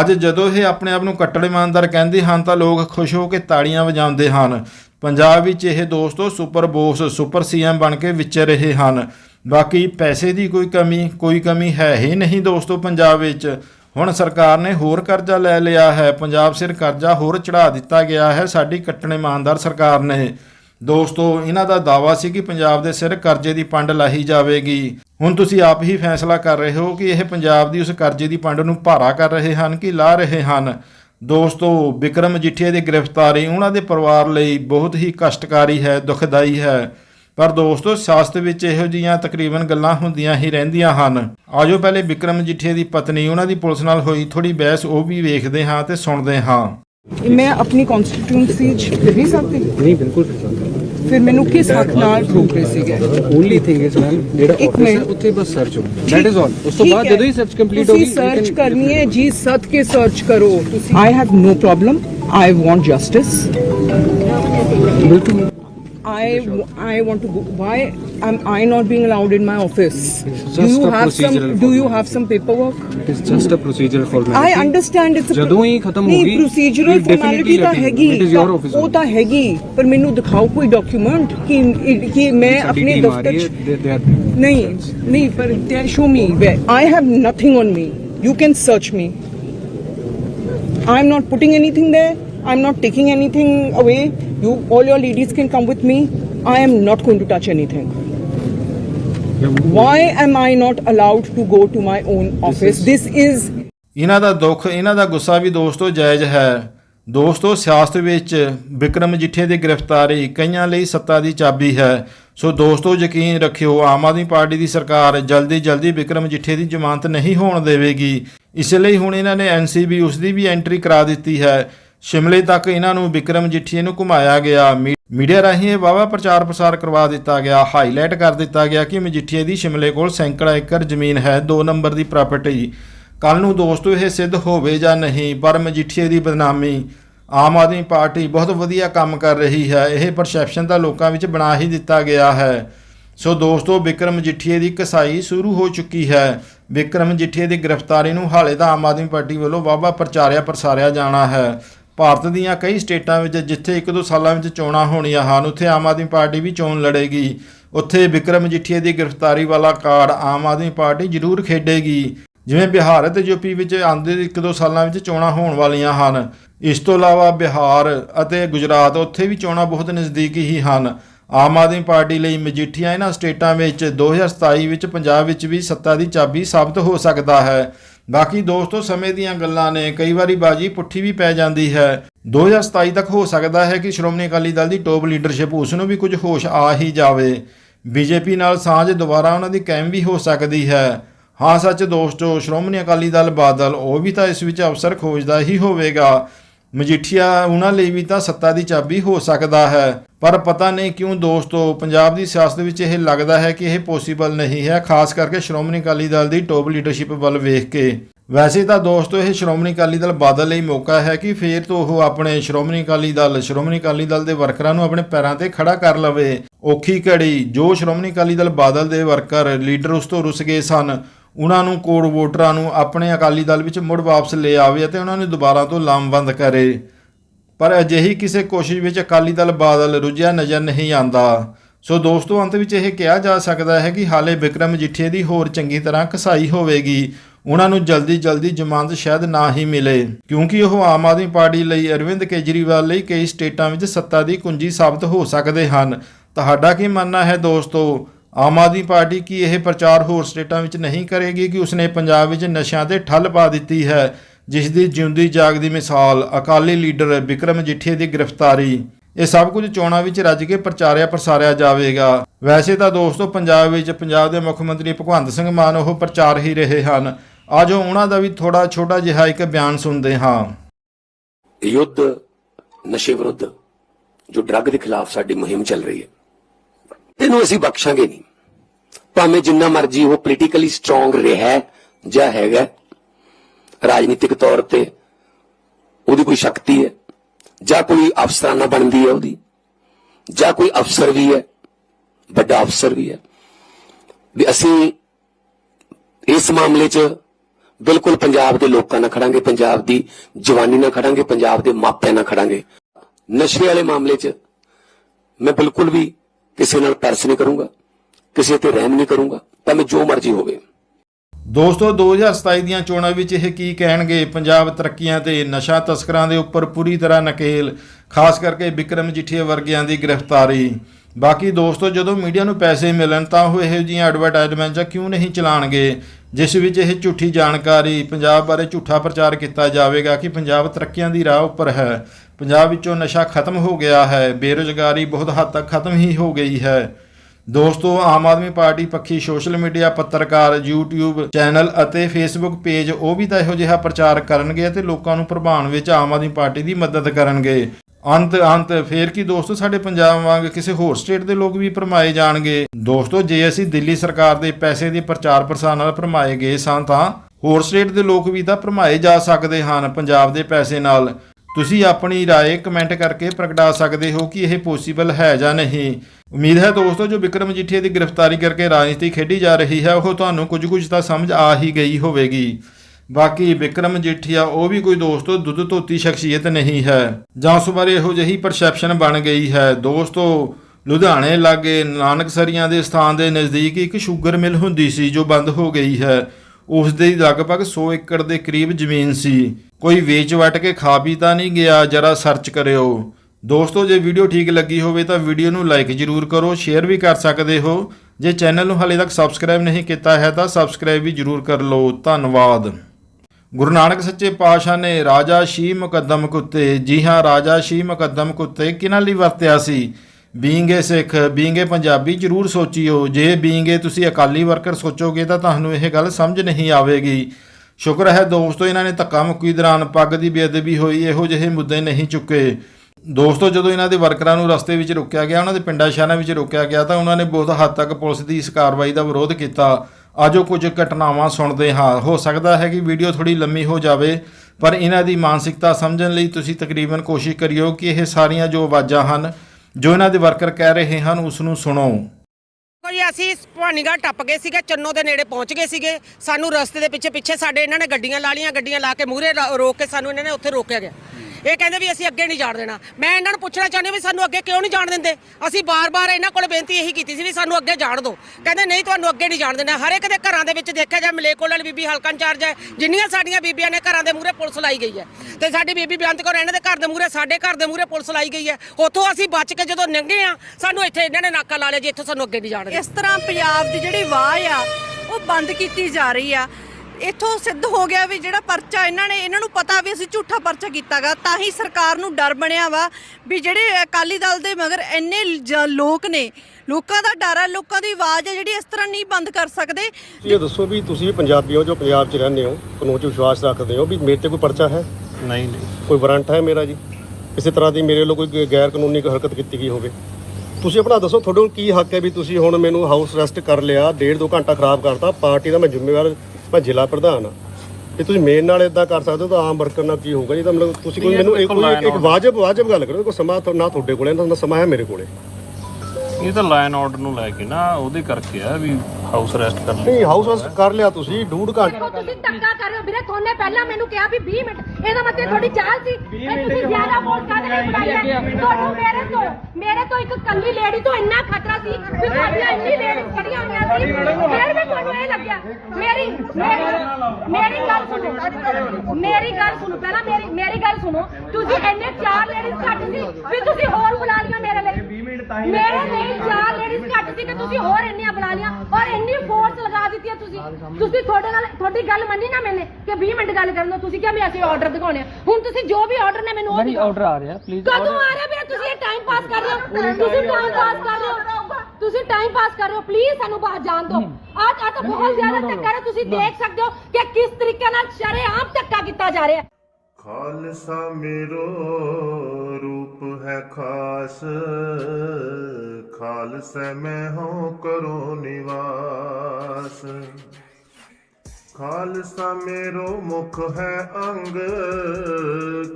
ਅੱਜ ਜਦੋਂ ਇਹ ਆਪਣੇ ਆਪ ਨੂੰ ਕੱਟੜ ਇਮਾਨਦਾਰ ਕਹਿੰਦੇ ਹਨ ਤਾਂ ਲੋਕ ਖੁਸ਼ ਹੋ ਕੇ ਤਾੜੀਆਂ ਵਜਾਉਂਦੇ ਹਨ। ਪੰਜਾਬ ਵਿੱਚ ਇਹ ਦੋਸਤੋ, ਸੁਪਰ ਬੋਸ, ਸੁਪਰ ਸੀਐਮ ਬਣ ਕੇ ਵਿਚਰ ਰਹੇ ਹਨ। ਬਾਕੀ ਪੈਸੇ ਦੀ ਕੋਈ ਕਮੀ ਕੋਈ ਕਮੀ ਹੈ ਹੀ ਨਹੀਂ ਦੋਸਤੋ ਪੰਜਾਬ ਵਿੱਚ। ਹੁਣ ਸਰਕਾਰ ਨੇ ਹੋਰ ਕਰਜ਼ਾ ਲੈ ਲਿਆ ਹੈ, ਪੰਜਾਬ ਸਿਰ ਕਰਜ਼ਾ ਹੋਰ ਚੜਾ ਦਿੱਤਾ ਗਿਆ ਹੈ, ਸਾਡੀ ਕੱਟਣ ਇਮਾਨਦਾਰ ਸਰਕਾਰ ਨੇ। ਦੋਸਤੋ, ਇਹਨਾਂ ਦਾ ਦਾਵਾ ਸੀ ਕਿ ਪੰਜਾਬ ਦੇ ਸਿਰ ਕਰਜ਼ੇ ਦੀ ਪੰਡ ਲਾਹੀ ਜਾਵੇਗੀ। ਹੁਣ ਤੁਸੀਂ ਆਪ ਹੀ ਫੈਸਲਾ ਕਰ ਰਹੇ ਹੋ ਕਿ ਇਹ ਪੰਜਾਬ ਦੀ ਉਸ ਕਰਜ਼ੇ ਦੀ ਪੰਡ ਨੂੰ ਭਾਰਾ ਕਰ ਰਹੇ ਹਨ ਕਿ ਲਾ ਰਹੇ ਹਨ। ਦੋਸਤੋ, ਵਿਕਰਮ ਮਜੀਠੀਆ ਦੀ ਗ੍ਰਿਫਤਾਰੀ ਉਹਨਾਂ ਦੇ ਪਰਿਵਾਰ ਲਈ ਬਹੁਤ ਹੀ ਕਸ਼ਟਕਾਰੀ ਹੈ, ਦੁਖਦਾਈ ਹੈ। ਪਰ ਦੋਸਤੋ ਸਿਆਸਤ ਵਿੱਚ ਇਹੋ ਜਿਹੀਆਂ ਤਕਰੀਬਨ ਗੱਲਾਂ ਹੁੰਦੀਆਂ ਹੀ ਰਹਿੰਦੀਆਂ ਹਨ। ਆਜੋ ਪਹਿਲੇ ਵਿਕਰਮ ਮਜੀਠੀਆ ਦੀ ਪਤਨੀ ਉਹਨਾਂ ਦੀ ਪੁਲਿਸ ਨਾਲ ਹੋਈ ਥੋੜੀ ਬਹਿਸ ਉਹ ਵੀ ਵੇਖਦੇ ਹਾਂ ਤੇ ਸੁਣਦੇ ਹਾਂ। ਮੈਂ ਆਪਣੀ ਕਨਸਟੀਟਿਊਂਸੀ ਚ ਫਿਰ ਨਹੀਂ ਸਕਦੀ ਨਹੀਂ ਬਿਲਕੁਲ ਫਿਰ ਮੈਨੂੰ ਕਿਸ ਹੱਕ ਨਾਲ ਰੋਕ ਰਹੇ ਸੀਗੇ? ਓਨਲੀ ਥਿੰਗ ਇਜ਼ ਮੈਮ ਜਿਹੜਾ ਆਫਿਸ। ਉੱਥੇ ਬਸ ਸਰਚ ਹੋ ਦੈਟ ਇਜ਼ ਆਲ ਉਸ ਤੋਂ ਬਾਅਦ। ਜਦੋਂ ਹੀ ਸਰਚ ਕੰਪਲੀਟ ਹੋ ਤੁਸੀਂ ਗਈ ਸਰਚ ਕਰਨੀ ਹੈ ਜੀ ਸੱਤ ਕੇ ਸਰਚ ਕਰੋ। ਤੁਸੀਂ I have no problem I want justice ਬਿਲਕੁਲ। I I want to go. Why am I not being allowed in my office? Do just you a have some? procedural Do you have some paperwork? It is just a procedural formality I understand it's a ਜਦੋਂ ਹੀ ਖਤਮ ਨਹੀਂ, ਹੋਗੀ, procedural we'll definitely formality ਤਾਂ let you know. ਹੈਗੀ It is your ਤਾਂ- office ਉਹ only. ਤਾਂ ਹੈਗੀ ਪਰ ਮੈਨੂੰ ਦਿਖਾਓ ਕੋਈ ਡਾਕੂਮੈਂਟ ਕਿ ਕਿ ਮੈਂ ਸਾਡੀ ਆਪਣੇ ਟੀਮ ਆ ਦਫ਼ਤਰ ਰਹੀ ਚ ਹੈ ਦੇ ਆਰ ਨਹੀਂ ਨਹੀਂ ਪਰ they show me where I have nothing on me. You can search me. I'm not putting anything there. I'm not taking anything away. You all your ladies can come with me. I am not going to touch anything. Why am I not allowed to go to my own office? This is ਇਹਨਾਂ ਦਾ ਦੁੱਖ ਇਹਨਾਂ ਦਾ ਗੁੱਸਾ ਵੀ ਦੋਸਤੋ ਜਾਇਜ਼ ਹੈ ਦੋਸਤੋ ਸਿਆਸਤ ਵਿੱਚ ਵਿਕਰਮ ਜਿੱਠੇ ਦੀ ਗ੍ਰਿਫਤਾਰੀ ਕਈਆਂ ਲਈ ਸੱਤਾ ਦੀ ਚਾਬੀ ਹੈ ਸੋ ਦੋਸਤੋ ਯਕੀਨ ਰੱਖਿਓ ਆਮ ਆਦਮੀ ਪਾਰਟੀ ਦੀ ਸਰਕਾਰ ਜਲਦੀ ਜਲਦੀ ਵਿਕਰਮ ਜਿੱਠੇ ਦੀ ਜ਼ਮਾਨਤ ਨਹੀਂ ਹੋਣ ਦੇਵੇਗੀ ਇਸ ਲਈ ਹੁਣ ਇਹਨਾਂ ਨੇ ਐਨਸੀਬੀ ਉਸ ਦੀ ਵੀ ਐਂਟਰੀ ਕਰਾ ਦਿੱਤੀ ਹੈ ਸ਼ਿਮਲੇ ਤੱਕ ਇਹਨਾਂ ਨੂੰ ਵਿਕਰਮ ਜਿੱਠੀਏ ਨੂੰ ਘੁਮਾਇਆ ਗਿਆ। ਮੀ- ਮੀਡੀਆ ਰਾਹੀਂ ਇਹ ਵਾਵਾ ਪ੍ਰਚਾਰ ਪ੍ਰਸਾਰ ਕਰਵਾ ਦਿੱਤਾ ਗਿਆ। ਹਾਈਲਾਈਟ ਕਰ ਦਿੱਤਾ ਗਿਆ ਕਿ ਮਜੀਠੀਏ ਦੀ ਸ਼ਿਮਲੇ ਕੋਲ ਸੈਂਕੜਾ ਏਕੜ ਜ਼ਮੀਨ ਹੈ 2 ਨੰਬਰ ਦੀ ਪ੍ਰਾਪਰਟੀ। ਕੱਲ ਨੂੰ ਦੋਸਤੋ ਇਹ ਸਿੱਧ ਹੋਵੇ ਜਾਂ ਨਹੀਂ, ਪਰ ਮਜੀਠੀਏ ਦੀ ਬਦਨਾਮੀ ਆਮ ਆਦਮੀ ਪਾਰਟੀ ਬਹੁਤ ਵਧੀਆ ਕੰਮ ਕਰ ਰਹੀ ਹੈ। ਇਹ ਪਰਸੈਪਸ਼ਨ ਤਾਂ ਲੋਕਾਂ ਵਿੱਚ ਬਣਾ ਹੀ ਦਿੱਤਾ ਗਿਆ ਹੈ। ਸੋ ਦੋਸਤੋ, ਵਿਕਰਮ ਮਜੀਠੀਏ ਦੀ ਕਸਾਈ ਸ਼ੁਰੂ ਹੋ ਚੁੱਕੀ ਹੈ। ਵਿਕਰਮ ਮਜੀਠੀਏ ਦੀ ਗ੍ਰਿਫਤਾਰੀ ਨੂੰ ਹਾਲੇ ਤਾਂ ਆਮ ਆਦਮੀ ਪਾਰਟੀ ਵੱਲੋਂ ਵਾਵਾ ਪ੍ਰਚਾਰਿਆ ਪ੍ਰਸਾਰਿਆ ਜਾਣਾ ਹੈ। ਭਾਰਤ ਦੀਆਂ ਕਈ ਸਟੇਟਾਂ ਵਿੱਚ ਜਿੱਥੇ ਇੱਕ ਦੋ ਸਾਲਾਂ ਵਿੱਚ ਚੋਣਾਂ ਹੋਣੀਆਂ ਹਨ, ਉੱਥੇ ਆਮ ਆਦਮੀ ਪਾਰਟੀ ਵੀ ਚੋਣ ਲੜੇਗੀ। ਉੱਥੇ ਵਿਕਰਮ ਮਜੀਠੀਏ ਦੀ ਗ੍ਰਿਫਤਾਰੀ ਵਾਲਾ ਕਾਰਡ ਆਮ ਆਦਮੀ ਪਾਰਟੀ ਜ਼ਰੂਰ ਖੇਡੇਗੀ। ਜਿਵੇਂ ਬਿਹਾਰ ਅਤੇ ਯੂਪੀ ਵਿੱਚ ਆਉਂਦੇ ਇੱਕ ਦੋ ਸਾਲਾਂ ਵਿੱਚ ਚੋਣਾਂ ਹੋਣ ਵਾਲੀਆਂ ਹਨ। ਇਸ ਤੋਂ ਇਲਾਵਾ ਬਿਹਾਰ ਅਤੇ ਗੁਜਰਾਤ ਉੱਥੇ ਵੀ ਚੋਣਾਂ ਬਹੁਤ ਨਜ਼ਦੀਕ ਹੀ ਹਨ। ਆਮ ਆਦਮੀ ਪਾਰਟੀ ਲਈ ਮਜੀਠੀਆ ਇਹਨਾਂ ਸਟੇਟਾਂ ਵਿੱਚ 2027 ਵਿੱਚ ਪੰਜਾਬ ਵਿੱਚ ਵੀ ਸੱਤਾ ਦੀ ਚਾਬੀ ਸਾਬਤ ਹੋ ਸਕਦਾ ਹੈ। ਬਾਕੀ ਦੋਸਤੋ, ਸਮੇਂ ਦੀਆਂ ਗੱਲਾਂ ਨੇ। ਕਈ ਵਾਰੀ ਬਾਜੀ ਪੁੱਠੀ ਵੀ ਪੈ ਜਾਂਦੀ ਹੈ। 2027 ਤੱਕ ਹੋ ਸਕਦਾ ਹੈ ਕਿ ਸ਼੍ਰੋਮਣੀ ਅਕਾਲੀ ਦਲ ਦੀ ਟੋਪ ਲੀਡਰਸ਼ਿਪ ਉਸ ਨੂੰ ਵੀ ਕੁਝ ਹੋਸ਼ ਆ ਹੀ ਜਾਵੇ। ਬੀਜੇਪੀ ਨਾਲ ਸਾਂਝ ਦੁਬਾਰਾ ਉਹਨਾਂ ਦੀ ਕਾਇਮ ਵੀ ਹੋ ਸਕਦੀ ਹੈ। ਹਾਂ, ਸੱਚ ਦੋਸਤੋ, ਸ਼੍ਰੋਮਣੀ ਅਕਾਲੀ ਦਲ ਬਾਦਲ, ਉਹ ਵੀ ਤਾਂ ਇਸ ਵਿੱਚ ਅਵਸਰ ਖੋਜਦਾ ਹੀ ਹੋਵੇਗਾ। ਮਜੀਠੀਆ ਉਹਨਾਂ ਲਈ ਵੀ ਤਾਂ ਸੱਤਾ ਦੀ ਚਾਬੀ ਹੋ ਸਕਦਾ ਹੈ। ਪਰ ਪਤਾ ਨਹੀਂ ਕਿਉਂ ਦੋਸਤੋ, ਪੰਜਾਬ ਦੀ ਸਿਆਸਤ ਵਿੱਚ ਇਹ ਲੱਗਦਾ ਹੈ ਕਿ ਇਹ ਪੋਸੀਬਲ ਨਹੀਂ ਹੈ, ਖਾਸ ਕਰਕੇ ਸ਼੍ਰੋਮਣੀ ਅਕਾਲੀ ਦਲ ਦੀ ਟੋਪ ਲੀਡਰਸ਼ਿਪ ਵੱਲ ਵੇਖ ਕੇ। ਵੈਸੇ ਤਾਂ ਦੋਸਤੋ, ਇਹ ਸ਼੍ਰੋਮਣੀ ਅਕਾਲੀ ਦਲ ਬਾਦਲ ਲਈ ਮੌਕਾ ਹੈ ਕਿ ਫੇਰ ਤੋਂ ਉਹ ਆਪਣੇ ਸ਼੍ਰੋਮਣੀ ਅਕਾਲੀ ਦਲ, ਸ਼੍ਰੋਮਣੀ ਅਕਾਲੀ ਦਲ ਦੇ ਵਰਕਰਾਂ ਨੂੰ ਆਪਣੇ ਪੈਰਾਂ ਤੇ ਖੜਾ ਕਰ ਲਵੇ। ਔਖੀ ਘੜੀ ਜੋ ਸ਼੍ਰੋਮਣੀ ਅਕਾਲੀ ਦਲ ਬਾਦਲ ਦੇ ਵਰਕਰ, ਲੀਡਰ ਉਸ ਤੋਂ ਰੁੱਸ ਗਏ ਸਨ ਉਹਨਾਂ ਨੂੰ ਕੋੜ ਵੋਟਰਾਂ ਨੂੰ ਆਪਣੇ ਅਕਾਲੀ ਦਲ ਵਿੱਚ ਮੁੜ ਵਾਪਸ ਲੈ ਆਵੇ ਅਤੇ ਉਹਨਾਂ ਨੂੰ ਦੁਬਾਰਾ ਤੋਂ ਲਾਮਬੰਦ ਕਰੇ। ਪਰ ਅਜਿਹੀ ਕਿਸੇ ਕੋਸ਼ਿਸ਼ ਵਿੱਚ ਅਕਾਲੀ ਦਲ ਬਾਦਲ ਰੁੱਝਿਆ ਨਜ਼ਰ ਨਹੀਂ ਆਂਦਾ ਸੋ ਦੋਸਤੋ, ਅੰਤ ਵਿੱਚ ਇਹ ਕਿਹਾ ਜਾ ਸਕਦਾ ਹੈ ਕਿ ਹਾਲੇ ਵਿਕਰਮ ਮਜੀਠੀਏ ਦੀ ਹੋਰ ਚੰਗੀ ਤਰ੍ਹਾਂ ਕਸਾਈ ਹੋਵੇਗੀ। ਉਹਨਾਂ ਨੂੰ ਜਲਦੀ ਜਲਦੀ ਜ਼ਮਾਨਤ ਸ਼ਾਇਦ ਨਾ ਹੀ ਮਿਲੇ। ਕਿਉਂਕਿ ਉਹ ਆਮ ਆਦਮੀ ਪਾਰਟੀ ਲਈ ਅਰਵਿੰਦ ਕੇਜਰੀਵਾਲ ਲਈ ਕਈ ਸਟੇਟਾਂ ਵਿੱਚ ਸੱਤਾ ਦੀ ਕੁੰਜੀ ਸਾਬਤ ਹੋ ਸਕਦੇ ਹਨ। ਤੁਹਾਡਾ ਕੀ ਮੰਨਣਾ ਹੈ ਦੋਸਤੋ? ਆਮ ਆਦਮੀ ਪਾਰਟੀ ਕੀ ਇਹ ਪ੍ਰਚਾਰ ਹੋਰ ਸਟੇਟਾਂ ਵਿੱਚ ਨਹੀਂ ਕਰੇਗੀ ਕਿ ਉਸਨੇ ਪੰਜਾਬ ਵਿੱਚ ਨਸ਼ਿਆਂ ਤੇ ਠੱਲ ਪਾ ਦਿੱਤੀ ਹੈ, ਜਿਸ ਦੀ ਜਿਉਂਦੀ ਜਾਗਦੀ ਮਿਸਾਲ ਅਕਾਲੀ ਲੀਡਰ ਵਿਕਰਮ ਮਜੀਠੀਏ ਦੀ ਗ੍ਰਿਫਤਾਰੀ। ਇਹ ਸਭ ਕੁਝ ਚੋਣਾਂ ਵਿੱਚ ਰੱਜ ਕੇ ਪ੍ਰਚਾਰਿਆ ਪ੍ਰਸਾਰਿਆ ਜਾਵੇਗਾ। ਵੈਸੇ ਤਾਂ ਦੋਸਤੋ, ਪੰਜਾਬ ਵਿੱਚ ਪੰਜਾਬ ਦੇ ਮੁੱਖ ਮੰਤਰੀ ਭਗਵੰਤ ਸਿੰਘ ਮਾਨ ਉਹ ਪ੍ਰਚਾਰ ਹੀ ਰਹੇ ਹਨ। ਆਜੋ ਉਹਨਾਂ ਦਾ ਵੀ ਥੋੜਾ ਛੋਟਾ ਜਿਹਾ ਇੱਕ ਬਿਆਨ ਸੁਣਦੇ ਹਾਂ। ਯੁੱਧ ਨਸ਼ੇ ਵਿਰੁੱਧ, ਜੋ ਡਰੱਗ ਦੇ ਖਿਲਾਫ ਸਾਡੀ ਮੁਹਿੰਮ ਚੱਲ ਰਹੀ ਹੈ ਇਹਨੂੰ ਅਸੀਂ ਬਖਸ਼ਾਂਗੇ ਨਹੀਂ। ਭਾਵੇਂ ਜਿੰਨਾ ਮਰਜ਼ੀ ਉਹ ਪੋਲੀਟੀਕਲੀ ਸਟਰੋਂਗ ਰਿਹਾ ਜਾਂ ਹੈਗਾ ਰਾਜਨੀਤਿਕ ਤੌਰ ਤੇ ਉਹਦੀ ਕੋਈ ਸ਼ਕਤੀ ਹੈ, ਜਾਂ ਕੋਈ ਅਫਸਰਾਨਾ ਬਣਦੀ ਹੈ ਉਹਦੀ, ਜਾਂ ਕੋਈ ਅਫਸਰ ਵੀ ਹੈ, ਵੱਡਾ ਅਫਸਰ ਵੀ ਹੈ। ਵੀ ਅਸੀਂ ਇਸ ਮਾਮਲੇ 'ਚ ਬਿਲਕੁਲ ਪੰਜਾਬ ਦੇ ਲੋਕਾਂ ਨਾਲ ਖੜਾਂਗੇ, ਪੰਜਾਬ ਦੀ ਜਵਾਨੀ ਨਾਲ ਖੜਾਂਗੇ, ਪੰਜਾਬ ਦੇ ਮਾਪਿਆਂ ਨਾਲ ਖੜਾਂਗੇ। ਨਸ਼ੇ ਵਾਲੇ ਮਾਮਲੇ 'ਚ ਮੈਂ ਬਿਲਕੁਲ ਵੀ ਕਿਸੇ ਨਾਲ ਤਰਸ ਨਹੀਂ ਕਰੂੰਗਾ, ਕਿਸੇ ਤੇ ਰਹਿਮ ਨਹੀਂ ਕਰੂੰਗਾ ਭਾਵੇਂ ਜੋ ਮਰਜ਼ੀ ਹੋਵੇ। ਦੋਸਤੋ 2027 ਦੀਆਂ ਚੋਣਾਂ ਵਿੱਚ ਇਹ ਕੀ ਕਹਿਣਗੇ? ਪੰਜਾਬ ਤਰੱਕੀਆਂ ਤੇ ਨਸ਼ਾ ਤਸਕਰਾਂ ਦੇ ਉੱਪਰ ਪੂਰੀ ਤਰ੍ਹਾਂ ਨਕੇਲ, ਖਾਸ ਕਰਕੇ ਵਿਕਰਮ ਜਿੱਠੀਏ ਵਰਗਿਆਂ ਦੀ ਗ੍ਰਿਫਤਾਰੀ। ਬਾਕੀ ਦੋਸਤੋ, ਜਦੋਂ ਮੀਡੀਆ ਨੂੰ ਪੈਸੇ ਮਿਲਣ, ਤਾਂ ਉਹ ਇਹੋ ਜਿਹੀਆਂ ਐਡਵਰਟਾਈਜ਼ਮੈਂਟਾਂ ਕਿਉਂ ਨਹੀਂ ਚਲਾਣਗੇ? ਜਿਸ ਵਿੱਚ ਇਹ ਝੂਠੀ ਜਾਣਕਾਰੀ, ਪੰਜਾਬ ਬਾਰੇ ਝੂਠਾ ਪ੍ਰਚਾਰ ਕੀਤਾ ਜਾਵੇਗਾ ਕਿ ਪੰਜਾਬ ਤਰੱਕੀਆਂ ਦੀ ਰਾਹ ਉੱਪਰ ਹੈ। ਪੰਜਾਬ ਵਿੱਚੋਂ ਨਸ਼ਾ ਖਤਮ ਹੋ ਗਿਆ ਹੈ, ਬੇਰੁਜ਼ਗਾਰੀ ਬਹੁਤ ਹੱਦ ਤੱਕ ਖਤਮ ਹੀ ਹੋ ਗਈ ਹੈ। ਦੋਸਤੋ, ਆਮ ਆਦਮੀ ਪਾਰਟੀ ਪੱਖੀ ਸੋਸ਼ਲ ਮੀਡੀਆ, ਪੱਤਰਕਾਰ, YouTube ਚੈਨਲ ਅਤੇ Facebook ਪੇਜ ਉਹ ਵੀ ਤਾਂ ਇਹੋ ਜਿਹਾ ਪ੍ਰਚਾਰ ਕਰਨਗੇ ਅਤੇ ਲੋਕਾਂ ਨੂੰ ਪ੍ਰਭਾਵਣ ਵਿੱਚ ਆਮ ਆਦਮੀ ਪਾਰਟੀ ਦੀ ਮਦਦ ਕਰਨਗੇ। ਅੰਤ ਅੰਤ, ਫੇਰ ਕੀ ਦੋਸਤੋ, ਸਾਡੇ ਪੰਜਾਬ ਵਾਂਗ ਕਿਸੇ ਹੋਰ ਸਟੇਟ ਦੇ ਲੋਕ ਵੀ ਭਰਮਾਏ ਜਾਣਗੇ? ਦੋਸਤੋ, ਜੇ ਅਸੀਂ ਦਿੱਲੀ ਸਰਕਾਰ ਦੇ ਪੈਸੇ ਦੇ ਪ੍ਰਚਾਰ ਪ੍ਰਸਾਰ ਨਾਲ ਭਰਮਾਏ ਗਏ ਸਾਂ ਤਾਂ ਹੋਰ ਸਟੇਟ ਦੇ ਲੋਕ ਵੀ ਤਾਂ ਭਰਮਾਏ ਜਾ ਸਕਦੇ ਹਨ ਪੰਜਾਬ ਦੇ ਪੈਸੇ ਨਾਲ। ਤੁਸੀਂ ਆਪਣੀ رائے ਕਮੈਂਟ ਕਰਕੇ ਪ੍ਰਗਟਾ ਸਕਦੇ ਹੋ ਕਿ ਇਹ ਪੋਸੀਬਲ ਹੈ ਜਾਂ ਨਹੀਂ ਉਮੀਦ ਹੈ ਦੋਸਤੋ ਜੋ ਵਿਕਰਮ ਮਜੀਠੀਆ ਦੀ ਗ੍ਰਿਫਤਾਰੀ ਕਰਕੇ ਰਾਜਨੀਤੀ ਖੇਡੀ ਜਾ ਰਹੀ ਹੈ ਉਹ ਤੁਹਾਨੂੰ ਕੁਝ ਕੁਝ ਤਾਂ ਸਮਝ ਆ ਹੀ ਗਈ ਹੋਵੇਗੀ ਬਾਕੀ ਵਿਕਰਮ ਮਜੀਠੀਆ ਉਹ ਵੀ ਕੋਈ ਦੋਸਤੋ ਦੁੱਧ ਧੋਤੀ ਸ਼ਖਸੀਅਤ ਨਹੀਂ ਹੈ ਜਾਂ ਉਸ ਬਾਰੇ ਇਹੋ ਜਿਹੀ ਪਰਸੈਪਸ਼ਨ ਬਣ ਗਈ ਹੈ ਦੋਸਤੋ ਲੁਧਿਆਣੇ ਲਾਗੇ ਨਾਨਕਸਰੀਆਂ ਦੇ ਸਥਾਨ ਦੇ ਨਜ਼ਦੀਕ ਇੱਕ ਸ਼ੂਗਰ ਮਿਲ ਹੁੰਦੀ ਸੀ ਜੋ ਬੰਦ ਹੋ ਗਈ ਹੈ ਉਸ ਦੇ ਲਗਭਗ 100 ਏਕੜ ਦੇ ਕਰੀਬ ਜ਼ਮੀਨ ਸੀ। ਕੋਈ ਵੇਚ ਵਟ ਕੇ ਖਾ ਵੀ ਤਾਂ ਨਹੀਂ ਗਿਆ, ਜਰਾ ਸਰਚ ਕਰਿਓ। ਦੋਸਤੋ, ਜੇ ਵੀਡੀਓ ਠੀਕ ਲੱਗੀ ਹੋਵੇ ਤਾਂ ਵੀਡੀਓ ਨੂੰ ਲਾਈਕ ਜ਼ਰੂਰ ਕਰੋ, ਸ਼ੇਅਰ ਵੀ ਕਰ ਸਕਦੇ ਹੋ। ਜੇ ਚੈਨਲ ਨੂੰ ਹਾਲੇ ਤੱਕ ਸਬਸਕ੍ਰਾਈਬ ਨਹੀਂ ਕੀਤਾ ਹੈ ਤਾਂ ਸਬਸਕ੍ਰਾਈਬ ਵੀ ਜ਼ਰੂਰ ਕਰ ਲਓ। ਧੰਨਵਾਦ। ਗੁਰੂ ਨਾਨਕ ਸੱਚੇ ਪਾਤਸ਼ਾਹ ਨੇ ਰਾਜਾ ਸ਼ੀ ਮੁਕੱਦਮ ਕੁੱਤੇ, ਜੀ ਹਾਂ, ਰਾਜਾ ਸ਼ੀ ਮੁਕੱਦਮ ਕੁੱਤੇ ਕਿਹਨਾਂ ਲਈ ਵਰਤਿਆ ਸੀ? ਬੀਂਗੇ ਸਿੱਖ, ਬੀਂਗੇ ਪੰਜਾਬੀ ਜ਼ਰੂਰ ਸੋਚਿਓ। ਜੇ ਬੀਂਗੇ ਤੁਸੀਂ ਅਕਾਲੀ ਵਰਕਰ ਸੋਚੋਗੇ ਤਾਂ ਤੁਹਾਨੂੰ ਇਹ ਗੱਲ ਸਮਝ ਨਹੀਂ ਆਵੇਗੀ। ਸ਼ੁਕਰ ਹੈ ਦੋਸਤੋ, ਇਹਨਾਂ ਨੇ ਧੱਕਾ ਮੁੱਕੀ ਦੌਰਾਨ ਪੱਗ ਦੀ ਬੇਅਦਬੀ ਹੋਈ, ਇਹੋ ਜਿਹੇ ਮੁੱਦੇ ਨਹੀਂ ਚੁੱਕੇ। ਦੋਸਤੋ, ਜਦੋਂ ਇਹਨਾਂ ਦੇ ਵਰਕਰਾਂ ਨੂੰ ਰਸਤੇ ਵਿੱਚ ਰੋਕਿਆ ਗਿਆ, ਉਹਨਾਂ ਦੇ ਪਿੰਡਾਂ ਸ਼ਹਿਰਾਂ ਵਿੱਚ ਰੋਕਿਆ ਗਿਆ, ਤਾਂ ਉਹਨਾਂ ਨੇ ਬਹੁਤ ਹੱਦ ਤੱਕ ਪੁਲਿਸ ਦੀ ਇਸ ਕਾਰਵਾਈ ਦਾ ਵਿਰੋਧ ਕੀਤਾ। ਆਜੋ ਕੁਝ ਘਟਨਾਵਾਂ ਸੁਣਦੇ ਹਾਂ। ਹੋ ਸਕਦਾ ਹੈ ਕਿ ਵੀਡੀਓ ਥੋੜੀ ਲੰਮੀ ਹੋ ਜਾਵੇ, ਪਰ ਇਹਨਾਂ ਦੀ ਮਾਨਸਿਕਤਾ ਸਮਝਣ ਲਈ ਤੁਸੀਂ ਤਕਰੀਬਨ ਕੋਸ਼ਿਸ਼ ਕਰਿਓ ਕਿ ਇਹ ਸਾਰੀਆਂ ਜੋ ਆਵਾਜ਼ਾਂ ਹਨ ਜੋ ਇਹਨਾਂ ਦੇ ਵਰਕਰ ਕਹਿ ਰਹੇ ਹਨ, ਉਸ ਨੂੰ ਸੁਣੋ। ਕੋਈ ਅਸੀਂ ਭਵਾਨੀਗੜ੍ਹ ਟੱਪ ਗਏ ਸੀਗੇ, ਚੰਨੋ ਦੇ ਨੇੜੇ ਪਹੁੰਚ ਗਏ ਸੀਗੇ। ਸਾਨੂੰ ਰਸਤੇ ਦੇ ਪਿੱਛੇ ਪਿੱਛੇ ਸਾਡੇ ਇਹਨਾਂ ਨੇ ਗੱਡੀਆਂ ਲਾ ਲੀਆਂ ਗੱਡੀਆਂ ਲਾ ਕੇ ਮੂਹਰੇ ਰੋਕ ਕੇ ਸਾਨੂੰ ਇਹਨਾਂ ਨੇ ਉੱਥੇ ਰੋਕਿਆ ਗਿਆ। ਇਹ ਕਹਿੰਦੇ ਵੀ ਅਸੀਂ ਅੱਗੇ ਨਹੀਂ ਜਾਣ ਦੇਣਾ। ਮੈਂ ਇਹਨਾਂ ਨੂੰ ਪੁੱਛਣਾ ਚਾਹੁੰਦੀ ਵੀ ਸਾਨੂੰ ਅੱਗੇ ਕਿਉਂ ਨਹੀਂ ਜਾਣ ਦਿੰਦੇ? ਅਸੀਂ ਬਾਰ-ਬਾਰ ਇਹਨਾਂ ਕੋਲ ਬੇਨਤੀ ਇਹੀ ਕੀਤੀ ਸੀ ਵੀ ਸਾਨੂੰ ਅੱਗੇ ਜਾਣ ਦਿਓ। ਕਹਿੰਦੇ ਨਹੀਂ, ਤੁਹਾਨੂੰ ਅੱਗੇ ਨਹੀਂ ਜਾਣ ਦੇਣਾ। ਹਰ ਇੱਕ ਦੇ ਘਰਾਂ ਦੇ ਵਿੱਚ ਦੇਖਿਆ ਜਾ ਮਲੇਕੋਲ ਵਾਲੀ ਬੀਬੀ ਹਲਕਾ ਇੰਚਾਰਜ ਹੈ, ਜਿੰਨੀਆਂ ਸਾਡੀਆਂ ਬੀਬੀਆਂ ਨੇ ਘਰਾਂ ਦੇ ਮੂਹਰੇ ਪੁਲਿਸ ਲਾਈ ਗਈ ਹੈ। ਤੇ ਸਾਡੀ ਬੀਬੀ ਬੇਅੰਤ ਕੌਰ ਇਹਨਾਂ ਦੇ ਘਰ ਦੇ ਮੂਹਰੇ, ਸਾਡੇ ਘਰ ਦੇ ਮੂਹਰੇ ਪੁਲਿਸ ਲਾਈ ਗਈ ਹੈ। ਉੱਥੋਂ ਅਸੀਂ ਬਚ ਕੇ ਜਦੋਂ ਲੰਘੇ ਆ ਸਾਨੂੰ ਇੱਥੇ ਇਹਨਾਂ ਨੇ ਨਾਕਾ ਲਾ ਲਿਆ ਜੀ, ਇੱਥੋਂ ਸਾਨੂੰ ਅੱਗੇ ਨਹੀਂ ਜਾਣ ਦੇਣਾ। ਇਸ ਤਰ੍ਹਾਂ ਪੰਜਾਬ ਦੀ ਜਿਹੜੀ ਵਾਹ ਆ, ਉਹ ਬੰਦ ਕੀਤੀ ਜਾ ਰਹੀ ਆ। ਇੱਥੋਂ ਸਿੱਧ ਹੋ ਗਿਆ ਵੀ ਜਿਹੜਾ ਪਰਚਾ ਇਹਨਾਂ ਨੇ ਇਹਨਾਂ ਨੂੰ ਪਤਾ ਵੀ ਅਸੀਂ ਝੂਠਾ ਪਰਚਾ ਕੀਤਾਗਾ ਤਾਂ ਹੀ ਸਰਕਾਰ ਨੂੰ ਡਰ ਬਣਿਆ ਵਾ ਵੀ ਜਿਹੜੇ ਅਕਾਲੀ ਦਲ ਦੇ ਮਗਰ ਇੰਨੇ ਲੋਕ ਨੇ ਲੋਕਾਂ ਦਾ ਡਰ ਹੈ ਲੋਕਾਂ ਦੀ ਆਵਾਜ਼ ਹੈ ਜਿਹੜੀ ਇਸ ਤਰ੍ਹਾਂ ਨਹੀਂ ਬੰਦ ਕਰ ਸਕਦੇ। ਇਹ ਦੱਸੋ ਵੀ ਤੁਸੀਂ ਪੰਜਾਬੀ ਹੋ ਜੋ ਪੰਜਾਬ 'ਚ ਰਹਿੰਦੇ ਹੋ ਕਾਨੂੰਨ 'ਚ ਵਿਸ਼ਵਾਸ ਰੱਖਦੇ ਹੋ ਵੀ ਮੇਰੇ ਤੇ ਕੋਈ ਪਰਚਾ ਹੈ? ਨਹੀਂ ਨਹੀਂ। ਕੋਈ ਵਾਰੰਟ ਹੈ ਮੇਰਾ ਜੀ? ਕਿਸੇ ਤਰ੍ਹਾਂ ਦੀ ਮੇਰੇ ਵੱਲੋਂ ਕੋਈ ਗੈਰ ਕਾਨੂੰਨੀ ਹਰਕਤ ਕੀਤੀ ਗਈ ਹੋਵੇ। ਤੁਸੀਂ ਆਪਣਾ ਦੱਸੋ ਤੁਹਾਡੇ ਕੋਲ ਕੀ ਹੱਕ ਹੈ ਵੀ ਤੁਸੀਂ ਹੁਣ ਮੈਨੂੰ ਹਾਊਸ ਅਰੈਸਟ ਕਰ ਲਿਆ ਡੇਢ ਦੋ ਘੰਟਾ ਖਰਾਬ ਕਰਤਾ ਪਾਰਟੀ ਦਾ ਮੈਂ ਜ਼ਿੰਮੇਵਾਰ ਮੈਂ ਜ਼ਿਲ੍ਹਾ ਪ੍ਰਧਾਨ ਆ ਤੇ ਤੁਸੀਂ ਮੇਰੇ ਨਾਲ ਇਦਾਂ ਕਰ ਸਕਦੇ ਹੋ ਤਾਂ ਆਮ ਵਰਕਰ ਨਾਲ ਕੀ ਹੋਊਗਾ? ਜੀ ਤਾਂ ਮਤਲਬ ਤੁਸੀਂ ਕੋਈ ਮੈਨੂੰ ਇੱਕ ਇੱਕ ਵਾਜਬ ਵਾਜਬ ਗੱਲ ਕਰੋ। ਕੋਈ ਸਮਾਂ ਤਾਂ ਨਾ ਤੁਹਾਡੇ ਕੋਲੇ ਨਾ ਸਮਾਂ ਹੈ ਮੇਰੇ ਕੋਲੇ। ਇਹ ਤਾਂ ਲਾਈਨ ਆਰਡਰ ਨੂੰ ਲੈ ਕੇ ਨਾ ਉਹਦੇ ਕਰਕੇ ਆ ਵੀ ਹਾਊਸ ਅਰੈਸਟ ਕਰ ਨਹੀਂ ਹਾਊਸ ਅਰੈਸਟ ਕਰ ਲਿਆ ਤੁਸੀਂ ਡੂਢ ਘੰਟਾ। ਤੁਸੀਂ ਧੱਕਾ ਕਰ ਰਹੇ ਹੋ ਵੀਰੇ ਤੁਹਾਨੇ ਪਹਿਲਾਂ ਮੈਨੂੰ ਕਿਹਾ ਵੀ 20 ਮਿੰਟ ਇਹਦਾ ਮਤਲਬ ਤੁਹਾਡੀ ਚਾਲ ਸੀ ਇਹ ਤੁਸੀਂ ਜ਼ਿਆਦਾ ਵੋਟ ਕਾਹਦੇ ਲਈ ਬਣਾਈ ਹੈ। ਤੁਹਾਨੂੰ ਮੇਰੇ ਤੋਂ ਮੇਰੇ ਤੋਂ ਇੱਕ ਕੱਲੀ ਲੇਡੀ ਤੋਂ ਇੰਨਾ ਖਤਰਾ ਸੀ ਵੀ ਤੁਹਾਡੀਆਂ ਇੰਨੀ ਲੇਡੀ ਖੜੀਆਂ ਹੋਈਆਂ ਸੀ। ਫਿਰ ਵੀ ਤੁਹਾਨੂੰ ਇਹ ਲੱਗਿਆ। ਮੇਰੀ ਮੇਰੀ ਮੇਰੀ ਗੱਲ ਸੁਣੋ ਮੇਰੀ ਗੱਲ ਸੁਣੋ ਪਹਿਲਾਂ ਮੇਰੀ ਮੇਰੀ ਗੱਲ ਸੁਣੋ। ਤੁਸੀਂ ਇੰਨੇ ਚਾਰ ਲੇਡੀਜ਼ ਘੱਟ ਸੀ ਵੀ ਤੁਸੀਂ ਹੋਰ ਬੁਲਾ ਲਿਆ ਮੇਰੇ ਲਈ। ਮੇਰੇ ਲਈ ਚਾਰ ਲੇਡੀਜ਼ ਘੱਟ ਸੀ ਕਿ ਤੁਸੀਂ ਹੋਰ ਇੰਨੀਆਂ ਬੁਲਾ ਲਿਆ ਔਰ ਇੰਨੀ ਫੋਰਸ ਲਗਾ ਦਿੱਤੀ ਹੈ ਤੁਸੀਂ। ਤੁਸੀਂ ਤੁਹਾਡੇ ਨਾਲ ਤੁਹਾਡੀ ਗੱਲ ਮੰਨੀ ਨਾ ਮੈਨੇ ਕਿ 20 ਮਿੰਟ ਗੱਲ ਕਰਨ ਦੋ। ਤੁਸੀਂ ਕਿਹਾ ਵੀ ਅਸੀਂ ਆਰਡਰ ਦਿਖਾਉਣੇ ਆ। ਹੁਣ ਤੁਸੀਂ ਜੋ ਵੀ ਆਰਡਰ ਨੇ ਮੈਨੂੰ ਉਹ ਦਿਖਾਓ। ਆਰਡਰ ਆ ਰਿਹਾ ਪਲੀਜ਼ ਕਦੋਂ ਆ ਰਿਹਾ ਵੀਰੇ? ਤੁਸੀਂ ਇਹ ਟਾਈਮ ਪਾਸ ਕਰ ਰਹੇ ਹੋ। ਤੁਸੀਂ ਟਾਈਮ ਪਾਸ ਕਰ ਰਹੇ ਹੋ। ਤੁਸੀਂ ਟਾਈਮ ਪਾਸ ਕਰ ਰਹੇ ਹੋ। ਪਲੀਜ਼ ਸਾਨੂੰ ਬਾਹਰ ਜਾਣ ਦਿਓ ਆਹ ਆਹ ਤਾਂ ਬਹੁਤ ਜ਼ਿਆਦਾ ਧੱਕਾ ਹੈ। ਤੁਸੀਂ ਦੇਖ ਸਕਦੇ ਹੋ ਕਿ ਕਿਸ ਤਰੀਕੇ ਨਾਲ ਸ਼ਰੇਆਮ ਧੱਕਾ ਕੀਤਾ ਜਾ ਰਿਹਾ ਹੈ। ਖਾਲਸਾ ਮੇਰੋ। ਰੂਪ ਹੈ ਖਾਸ। ਖਾਲਸਾ ਮੈਂ ਹਉ ਕਰੋ ਨਿਵਾਸ। ਖਾਲਸਾ ਮੇਰੋ ਮੁਖ ਹੈ ਅੰਗ।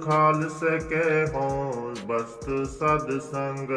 ਖਾਲਸਾ ਕਹਿ ਹੋ ਬਸਤ ਸਦ ਸੰਗ।